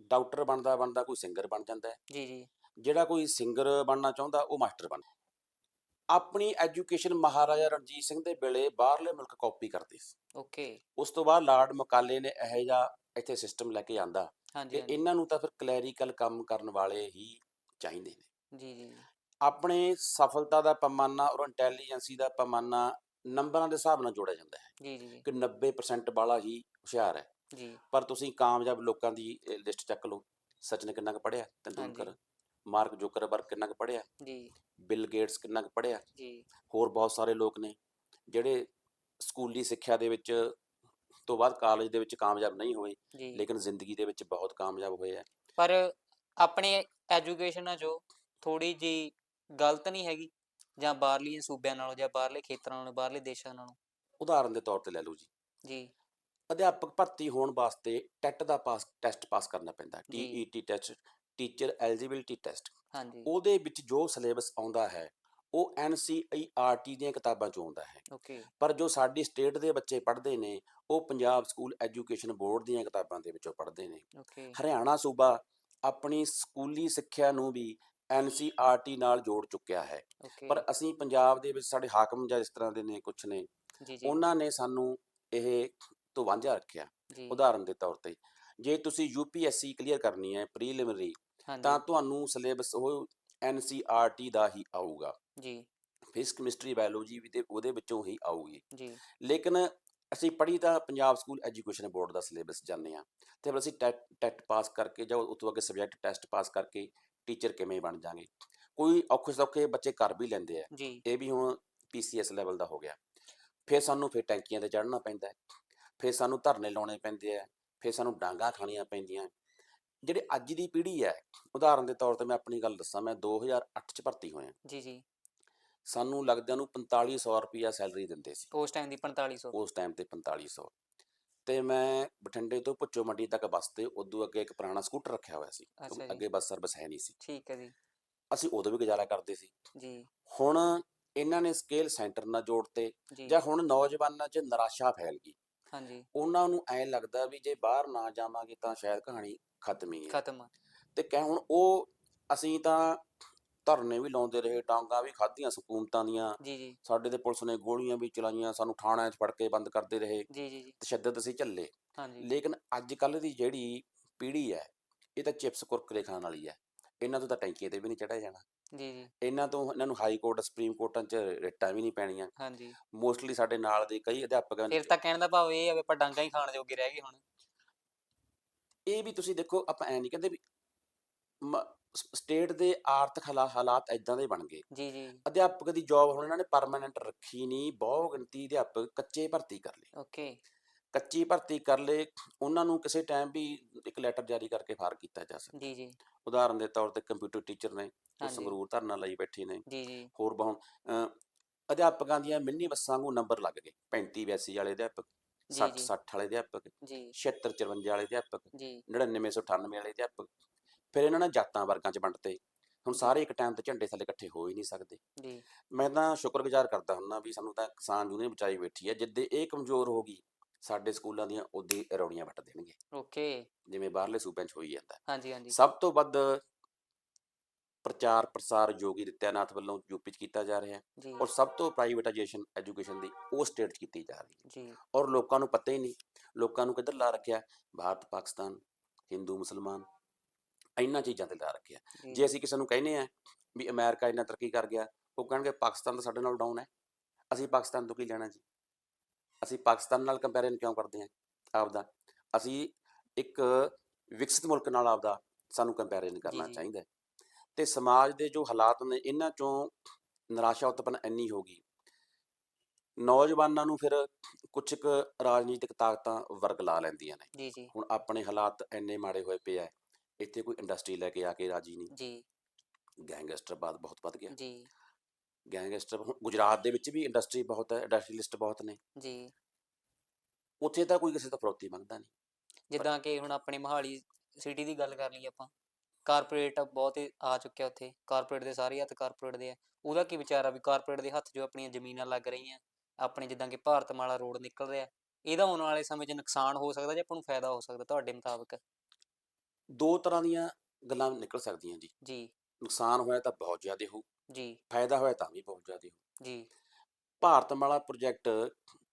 ਡਾਕਟਰ ਬਣਦਾ ਬਣਦਾ ਕੋਈ ਸਿੰਗਰ ਬਣ ਜਾਂਦਾ ਹੈ। ਜੀ ਜੀ। ਜਿਹੜਾ ਕੋਈ ਸਿੰਗਰ ਬਣਨਾ ਚਾਹੁੰਦਾ ਉਹ ਮਾਸਟਰ ਬਣ ਆਪਣੀ ਐਜੂਕੇਸ਼ਨ ਮਹਾਰਾਜਾ ਰਣਜੀਤ ਸਿੰਘ ਦੇ ਵੇਲੇ ਬਾਹਰਲੇ ਮੁਲਕ ਕਾਪੀ ਕਰਦੇ ਸੀ। ਓਕੇ ਉਸ ਤੋਂ ਬਾਅਦ ਲਾਰਡ ਮਕਾਲੇ ਨੇ ਇਹੋ ਜਿਹਾ ਇੱਥੇ ਸਿਸਟਮ ਲੈ ਕੇ ਆਂਦਾ ਕਿ ਇਹਨਾਂ ਨੂੰ ਤਾਂ ਫਿਰ ਕਲੈਰੀਕਲ ਕੰਮ ਕਰਨ ਵਾਲੇ ਹੀ ਚਾਹੀਦੇ ਨੇ। ਜੀ ਜੀ ਆਪਣੇ ਸਫਲਤਾ ਦਾ ਪੈਮਾਨਾ ਔਰ ਇੰਟੈਲੀਜੈਂਸੀ ਦਾ ਪੈਮਾਨਾ ਨੰਬਰਾਂ ਦੇ ਹਿਸਾਬ ਨਾਲ ਜੋੜਿਆ ਜਾਂਦਾ ਹੈ ਜੀ ਜੀ ਜੀ। ਕਿ 90% ਵਾਲਾ ਹੀ ਹੁਸ਼ਿਆਰ ਹੈ। ਜੀ। ਪਰ ਤੁਸੀਂ ਕਾਮਯਾਬ ਲੋਕਾਂ ਦੀ ਲਿਸਟ ਚੱਕ ਲਓ। ਸਚਿਨ ਕਿੰਨਾ ਕੁ ਪੜਿਆ ਤੰਦੂਲਕਰ। ਮਾਰਕ ਜੋਕਰਬਰਗ ਕਿੰਨਾ ਕੁ ਪੜਿਆ ਜੀ। ਬਿਲ ਗੇਟਸ ਕਿੰਨਾ ਕੁ ਪੜਿਆ ਜੀ। ਹੋਰ ਬਹੁਤ ਸਾਰੇ ਲੋਕ ਨੇ ਜਿਹੜੇ ਸਕੂਲੀ ਸਿੱਖਿਆ ਦੇ ਵਿੱਚ ਤੋਂ ਬਾਅਦ ਕਾਲਜ ਦੇ ਵਿੱਚ ਕਾਮਯਾਬ ਨਹੀਂ ਹੋਏ ਜੀ। ਲੇਕਿਨ ਜ਼ਿੰਦਗੀ ਦੇ ਵਿੱਚ ਬਹੁਤ ਕਾਮਯਾਬ ਹੋਏ ਆ। ਪਰ ਆਪਣੇ ਐਜੂਕੇਸ਼ਨ ਆ ਜੋ ਥੋੜੀ ਜੀ ਗਲਤ ਨਹੀਂ ਹੈਗੀ ਜਾਂ ਬਾਹਰਲੀਆਂ ਸੂਬਿਆਂ ਨਾਲੋਂ ਜਾਂ ਬਾਹਰਲੇ ਖੇਤਰਾਂ ਨਾਲੋਂ ਬਾਹਰਲੇ ਦੇਸ਼ਾਂ ਨਾਲੋਂ। ਉਦਾਹਰਨ ਦੇ ਤੌਰ ਤੇ ਲੈ ਲਓ ਜੀ। ਜੀ। ਅਧਿਆਪਕ ਭਰਤੀ ਹੋਣ ਵਾਸਤੇ ਟੈਟ ਦਾ ਪਾਸ ਟੈਸਟ ਪਾਸ ਕਰਨਾ ਪੈਂਦਾ। TET test teacher eligibility test. ਹਾਂਜੀ। ਉਹਦੇ ਵਿੱਚ ਜੋ ਸਿਲੇਬਸ ਆਉਂਦਾ ਹੈ ਉਹ ਐਨਸੀਈਆਰਟੀ ਦੀਆਂ ਕਿਤਾਬਾਂ ਚੋਂ ਆਉਂਦਾ ਹੈ। ਓਕੇ। ਪਰ ਜੋ ਸਾਡੀ ਸਟੇਟ ਦੇ ਬੱਚੇ ਪੜ੍ਹਦੇ ਨੇ ਉਹ ਪੰਜਾਬ ਸਕੂਲ ਐਜੂਕੇਸ਼ਨ ਬੋਰਡ ਦੀਆਂ ਕਿਤਾਬਾਂ ਦੇ ਵਿੱਚੋਂ ਪੜ੍ਹਦੇ ਨੇ। ਓਕੇ। ਹਰਿਆਣਾ ਸੂਬਾ ਆਪਣੀ ਸਕੂਲੀ ਸਿੱਖਿਆ ਨੂੰ ਵੀ ਐਨਸੀਈਆਰਟੀ ਨਾਲ ਜੋੜ ਚੁੱਕਿਆ ਹੈ। ਪਰ ਅਸੀਂ ਪੰਜਾਬ ਦੇ ਵਿੱਚ ਸਾਡੇ ਹਾਕਮ ਜਾਂ ਇਸ ਤਰ੍ਹਾਂ ਦੇ ਨੇ ਕੁਝ ਨੇ ਉਹਨਾਂ ਨੇ ਸਾਨੂੰ ਇਹ ਤੋਂ ਵਾਂਝਾ ਰੱਖਿਆ। ਉਦਾਹਰਨ ਦੇ ਤੌਰ ਤੇ ਜੇ ਤੁਸੀਂ ਯੂਪੀਐਸਸੀ ਕਲੀਅਰ ਕਰਨੀ ਹੈ ਪ੍ਰੀਲਿਮਿਨਰੀ ਤਾਂ ਤੁਹਾਨੂੰ ਸਿਲੇਬਸ ਉਹ ਐਨਸੀਆਰਟੀ ਦਾ ਹੀ ਆਊਗਾ। ਜੀ। ਫਿਜ਼ਿਕਸ ਕੈਮਿਸਟਰੀ ਬਾਇਓਲੋਜੀ ਵੀ ਤੇ ਉਹਦੇ ਵਿੱਚੋਂ ਹੀ ਆਊਗੀ। ਜੀ। ਲੇਕਿਨ ਅਸੀਂ ਪੜ੍ਹੀ ਤਾਂ ਪੰਜਾਬ ਸਕੂਲ ਐਜੂਕੇਸ਼ਨ ਬੋਰਡ ਦਾ ਸਿਲੇਬਸ ਜਾਂਦੇ ਆ ਤੇ ਫਿਰ ਅਸੀਂ ਟੈਟ ਪਾਸ ਕਰਕੇ ਜਾਂ ਉਸ ਤੋਂ ਅੱਗੇ ਸਬਜੈਕਟ ਟੈਸਟ ਪਾਸ ਕਰਕੇ ਟੀਚਰ ਕਿਵੇਂ ਬਣ ਜਾਾਂਗੇ। ਕੋਈ ਔਖੇ ਸੌਖੇ ਬੱਚੇ ਕਰ ਵੀ ਲੈਂਦੇ ਆ। ਇਹ ਵੀ ਹੁਣ ਪੀਸੀਐਸ ਲੈਵਲ ਦਾ ਹੋ ਗਿਆ। ਫਿਰ ਸਾਨੂੰ ਫਿਰ ਟੈਂਕੀਆਂ ਤੇ ਚੜ੍ਹਨਾ ਪੈਂਦਾ। ਹੈ ਫਿਰ ਸਾਨੂੰ ਧਰਨੇ ਲਾਉਣੇ ਪੈਂਦੇ ਆ। ਫਿਰ ਸਾਨੂੰ ਡਾਂਗਾ ਖਾਣੀਆਂ ਪੈਂਦੀਆਂ। ਜਿਹੜੇ ਅੱਜ ਦੀ ਪੀੜ੍ਹੀ ਹੈ ਉਦਾਹਰਨ ਦੇ ਤੌਰ ਤੇ ਮੈਂ ਆਪਣੀ ਗੱਲ ਦੱਸਾਂ ਮੈਂ 2008 ਚ ਭਰਤੀ ਹੋਇਆ। ਜੀ ਜੀ। ਸਾਨੂੰ ਲੱਗਦਿਆਂ ਨੂੰ 4500 ਰੁਪਿਆ ਸੈਲਰੀ ਦਿੰਦੇ ਸੀ। ਉਸ ਟਾਈਮ ਦੀ 4500 ਉਸ ਟਾਈਮ ਤੇ 4500 ਤੇ ਮੈਂ ਬਠਿੰਡੇ ਤੋਂ ਭੁੱਚੋ ਮੰਡੀ ਤੱਕ ਬੱਸ ਤੇ ਉਦੋਂ ਅੱਗੇ ਇੱਕ ਪੁਰਾਣਾ ਸਕੂਟਰ ਰੱਖਿਆ ਹੋਇਆ ਸੀ। ਅੱਗੇ ਬੱਸ ਸਰਵਿਸ ਹੈ ਨਹੀਂ ਸੀ। ਠੀਕ ਹੈ ਜੀ। ਅਸੀਂ ਉਦੋਂ ਵੀ ਗੁਜ਼ਾਰਾ ਕਰਦੇ ਸੀ। ਜੀ। ਹੁਣ ਇਹਨਾਂ ਨੇ ਸਕੇਲ ਸੈਂਟਰ ਨਾਲ ਜੋੜਤੇ ਜਾਂ ਹੁਣ ਨੌਜਵਾਨਾਂ 'ਚ ਨਿਰਾਸ਼ਾ ਫੈਲ ਗਈ। ਹਾਂਜੀ। ਉਹਨਾਂ ਨੂੰ ਐ ਲੱਗਦਾ ਵੀ ਜੇ ਬਾਹਰ ਨਾ ਜਾਵਾਂਗੇ ਤਾਂ ਸ਼ਾਇਦ ਕਹਾਣੀ ਖਤਮ ਹੀ ਹੈ। ਖਤਮ ਤੇ ਕਹਿ ਹੁਣ ਉਹ ਅਸੀਂ ਤਾਂ ਧਰਨੇ ਵੀ ਲਾਉਂਦੇ ਰਹੇ ਡਾਂਗਾ ਵੀ ਖਾਧੀਆਂ ਸਕੂਮਤਾਂ ਦੀਆਂ। ਜੀ ਜੀ। ਸਾਡੇ ਤੇ ਪੁਲਿਸ ਨੇ ਗੋਲੀਆਂ ਵੀ ਚਲਾਈਆਂ ਸਾਨੂੰ ਥਾਣਿਆਂ 'ਚ ਫੜ ਕੇ ਬੰਦ ਕਰਦੇ ਰਹੇ। ਜੀ ਜੀ ਜੀ। ਤਸ਼ੱਦਦ ਅਸੀਂ ਝੱਲੇ। ਹਾਂਜੀ। ਲੇਕਿਨ ਅੱਜ ਕੱਲ ਦੀ ਜਿਹੜੀ ਪੀੜ੍ਹੀ ਹੈ ਇਹ ਤਾਂ ਚਿਪਸ ਕੁਰਕਰੇ ਖਾਣ ਵਾਲੀ ਹੈ। ਇਹਨਾਂ ਤੋਂ ਤਾਂ ਟੈਂਕੀਆਂ ਤੇ ਵੀ ਨਹੀਂ ਚੜਿਆ ਜਾਣਾ। ਜੀ ਜੀ। ਇਹਨਾਂ ਤੋਂ ਇਹਨਾਂ ਨੂੰ ਹਾਈ ਕੋਰਟ ਸੁਪਰੀਮ ਕੋਰਟਾਂ 'ਚ ਰਿਟਾਂ ਵੀ ਨਹੀਂ ਪੈਣੀਆਂ। ਹਾਂਜੀ। ਮੋਸਟਲੀ ਸਾਡੇ ਨਾਲ ਦੇ ਕਈ ਅਧਿਆਪਕ ਨੇ ਫਿਰ ਤਾਂ ਕਹਿਣ ਦਾ ਭਾਵ ਇਹ ਹੈ ਵੀ ਆਪਾਂ ਡਾਂਗਾ ਹੀ ਖਾਣ ਜੋਗੇ ਰਹਿ ਗਏ ਹੁਣ। ਇਹ ਵੀ ਤੁਸੀਂ ਦੇਖੋ ਆਪਾਂ ਐ ਨਹੀਂ ਕਹਿੰਦੇ ਵੀ ਸਟੇਟ ਦੇ ਆਰਥਿਕ ਹਾਲਾ- ਹਾਲਾਤ ਐਦਾਂ ਦੇ ਬਣ ਗਏ। ਜੀ ਜੀ। ਅਧਿਆਪਕ ਦੀ ਜੌਬ ਹੁਣ ਇਹਨਾਂ ਨੇ ਪਰਮਾਨੈਂਟ ਰੱਖੀ ਨਹੀਂ ਬਹੁ ਗਿਣਤੀ ਅਧਿਆਪਕ ਕੱਚੇ ਭਰਤੀ ਕਰ ਲਏ। ਓਕੇ। ਕੱਚੀ ਭਰਤੀ ਕਰ ਲਏ ਉਹਨਾਂ ਨੂੰ ਕਿਸੇ ਟਾਈਮ ਵੀ ਇੱਕ ਲੈਟਰ ਜਾਰੀ ਕਰਕੇ ਫਾਰ ਕੀਤਾ ਜਾ ਸਕਦਾ। ਜੀ ਜੀ। ਉਦਾਹਰਨ ਦੇ ਤੌਰ ਤੇ ਕੰਪਿਊਟਰ ਟੀਚਰ ਨੇ। ਸੰਗਰੂਰ ਧਰਨਾ ਲਈ ਬੈਠੇ ਨੇ। ਜੀ ਜੀ। ਹੋਰ ਬਹੁ ਅਹ ਅਧਿਆਪਕਾਂ ਦੀਆਂ ਮਿੰਨੀ ਬੱਸਾਂ ਨੂੰ ਨੰਬਰ ਲੱਗ ਗਏ 35 82 ਵਾਲੇ ਅਧਿਆਪਕ। 60 ਜੀ 60 ਵਾਲੇ ਅਧਿਆਪਕ ਜੀ। 76 54 ਵਾਲੇ ਅਧਿਆਪਕ ਜੀ। 9998 ਵਾਲੇ ਅਧਿਆਪਕ। ਫਿਰ ਇਹਨਾਂ ਨੇ ਜਾਤਾਂ ਵਰਗਾਂ 'ਚ ਵੰਡਤੇ। ਹੁਣ ਸਾਰੇ ਇੱਕ ਟਾਈਮ ਤੇ ਝੰਡੇ ਥੱਲੇ ਇਕੱਠੇ ਹੋ ਹੀ ਨਹੀਂ ਸਕਦੇ। ਜੀ। ਮੈਂ ਤਾਂ ਸ਼ੁਕਰਗੁਜ਼ਾਰ ਕਰਦਾ ਹੁੰਨਾ ਵੀ ਸਾਨੂੰ ਤਾਂ ਕਿਸਾਨ ਯੂਨੀਅਨ ਬਚਾਈ ਬੈਠੀ ਹੈ ਜਿੱਦੇ ਇਹ ਕਮਜ਼ੋਰ ਹੋ ਗਈ ਸਾਡੇ ਸਕੂਲਾਂ ਦੀਆਂ ਉਦੇ ਰੌਣੀਆਂ ਵੱਟ ਦੇਣਗੇ। ਓਕੇ। ਜਿਵੇਂ ਬਾਹਰਲੇ ਸੂਬਿਆਂ 'ਚ ਹੋਈ ਜਾਂਦਾ। ਹਾਂਜੀ ਹਾਂਜੀ। ਸਭ ਤੋਂ ਵੱਧ ਪ੍ਰਚਾਰ ਪ੍ਰਸਾਰ ਯੋਗੀ ਨਿਤਿਆਨਾਥ ਵੱਲੋਂ ਯੂਪੀ 'ਚ ਕੀਤਾ ਜਾ ਰਿਹਾ ਹੈ ਔਰ ਸਭ ਤੋਂ ਪ੍ਰਾਈਵੇਟਾਈਜੇਸ਼ਨ ਐਜੂਕੇਸ਼ਨ ਦੀ ਉਹ ਸਟੇਟ 'ਚ ਕੀਤੀ ਜਾ ਰਹੀ ਹੈ ਔਰ ਲੋਕਾਂ ਨੂੰ ਪਤਾ ਹੀ ਨਹੀਂ ਲੋਕਾਂ ਨੂੰ ਕਿੱਧਰ ਲਾ ਰੱਖਿਆ ਭਾਰਤ ਪਾਕਿਸਤਾਨ ਹਿੰਦੂ ਮੁਸਲਮਾਨ ਇੰਨਾ ਚੀਜ਼ਾਂ ਤੇ ਲਾ ਰੱਖਿਆ ਜੀ। ਅਸੀਂ ਕਿਸੇ ਨੂੰ ਕਹਿੰਦੇ ਆ ਵੀ ਅਮਰੀਕਾ ਇੰਨਾ ਤਰੱਕੀ ਕਰ ਗਿਆ ਉਹ ਕਹਿਣਗੇ ਪਾਕਿਸਤਾਨ ਤਾਂ ਸਾਡੇ ਨਾਲ ਡਾਊਨ ਹੈ। ਅਸੀਂ ਪਾਕਿਸਤਾਨ ਤੋਂ ਕੀ ਲੈਣਾ ਜੀ? ਅਸੀਂ ਪਾਕਿਸਤਾਨ ਨਾਲ ਕੰਪੈਰੀਜ਼ਨ ਕਿਉਂ ਕਰਦੇ ਹਾਂ ਆਪਦਾ? ਅਸੀਂ ਇੱਕ ਵਿਕਸਿਤ ਮੁਲਕ ਨਾਲ ਆਪਦਾ ਸਾਨੂੰ ਕੰਪੈਰੀਜ਼ਨ ਕਰਨਾ। ਚਾਹੀਦਾ। ਤੇ ਸਮਾਜ ਦੇ ਜੋ ਹਾਲਾਤ ਨੇ ਇਹਨਾਂ ਚੋਂ ਨਿਰਾਸ਼ਾ ਉਤਪੰਨ ਇੰਨੀ ਹੋ ਗਈ। ਨੌਜਵਾਨਾਂ ਨੂੰ ਫਿਰ ਕੁਝ ਕੁ ਰਾਜਨੀਤਿਕ ਤਾਕਤਾਂ ਵਰਗ ਲਾ ਲੈਂਦੀਆਂ ਨੇ। ਜੀ ਜੀ। ਹੁਣ ਆਪਣੇ ਹਾਲਾਤ ਇੰਨੇ ਮਾੜੇ ਹੋਏ ਪਏ ਆ ਇੱਥੇ ਕੋਈ ਇੰਡਸਟਰੀ ਲੈ ਕੇ ਆ ਕੇ ਰਾਜੀ ਨਹੀਂ। ਜੀ। ਗੈਂਗਸਟਰਵਾਦ ਬਹੁਤ ਵੱਧ ਗਿਆ। ਜੀ। ਗੈਂਗਸਟਰ ਗੁਜਰਾਤ ਦੇ ਵਿੱਚ ਵੀ ਇੰਡਸਟਰੀ ਬਹੁਤ ਹੈ ਇੰਡਸਟਰੀਲਿਸਟ ਬਹੁਤ ਨੇ। ਜੀ। ਉੱਥੇ ਤਾਂ ਕੋਈ ਕਿਸੇ ਤੋਂ ਫਰੋਤੀ ਮੰਗਦਾ ਨਹੀਂ। ਜਿੱਦਾਂ ਕਿ ਹੁਣ ਆਪਣੇ ਮੋਹਾਲੀ ਸਿਟੀ ਦੀ ਗੱਲ ਕਰ ਲਈਏ ਆਪਾਂ। ਕਾਰਪੋਰੇਟ ਬਹੁਤ ਹੀ ਆ ਚੁੱਕਿਆ ਉੱਥੇ ਕਾਰਪੋਰੇਟ ਦੇ ਸਾਰੇ ਹੱਥ ਕਾਰਪੋਰੇਟ ਦੇ ਆ। ਉਹਦਾ ਕੀ ਵਿਚਾਰ ਆ ਵੀ ਕਾਰਪੋਰੇਟ ਦੇ ਹੱਥ ਜੋ ਆਪਣੀਆਂ ਜ਼ਮੀਨਾਂ ਲੱਗ ਰਹੀਆਂ ਆਪਣੇ ਜਿੱਦਾਂ ਕਿ ਭਾਰਤਮਾਲਾ ਰੋਡ ਨਿਕਲ ਰਿਹਾ ਇਹਦਾ ਆਉਣ ਵਾਲੇ ਸਮੇਂ 'ਚ ਨੁਕਸਾਨ ਹੋ ਸਕਦਾ ਜਾਂ ਆਪਾਂ ਨੂੰ ਫਾਇਦਾ ਹੋ ਸਕਦਾ ਤੁਹਾਡੇ ਮੁਤਾਬਕ? ਦੋ ਤਰ੍ਹਾਂ ਦੀਆਂ ਗੱਲਾਂ ਨਿਕਲ ਸਕਦੀਆਂ ਜੀ। ਜੀ। ਨੁਕਸਾਨ ਹੋਇਆ ਤਾਂ ਬਹੁਤ ਜ਼ਿਆਦਾ ਹੋ ਜੀ। ਫਾਇਦਾ ਹੋਇਆ ਤਾਂ ਵੀ ਬਹੁਤ ਜ਼ਿਆਦਾ ਹੋ ਜੀ। ਭਾਰਤਮਾਲਾ ਪ੍ਰੋਜੈਕਟ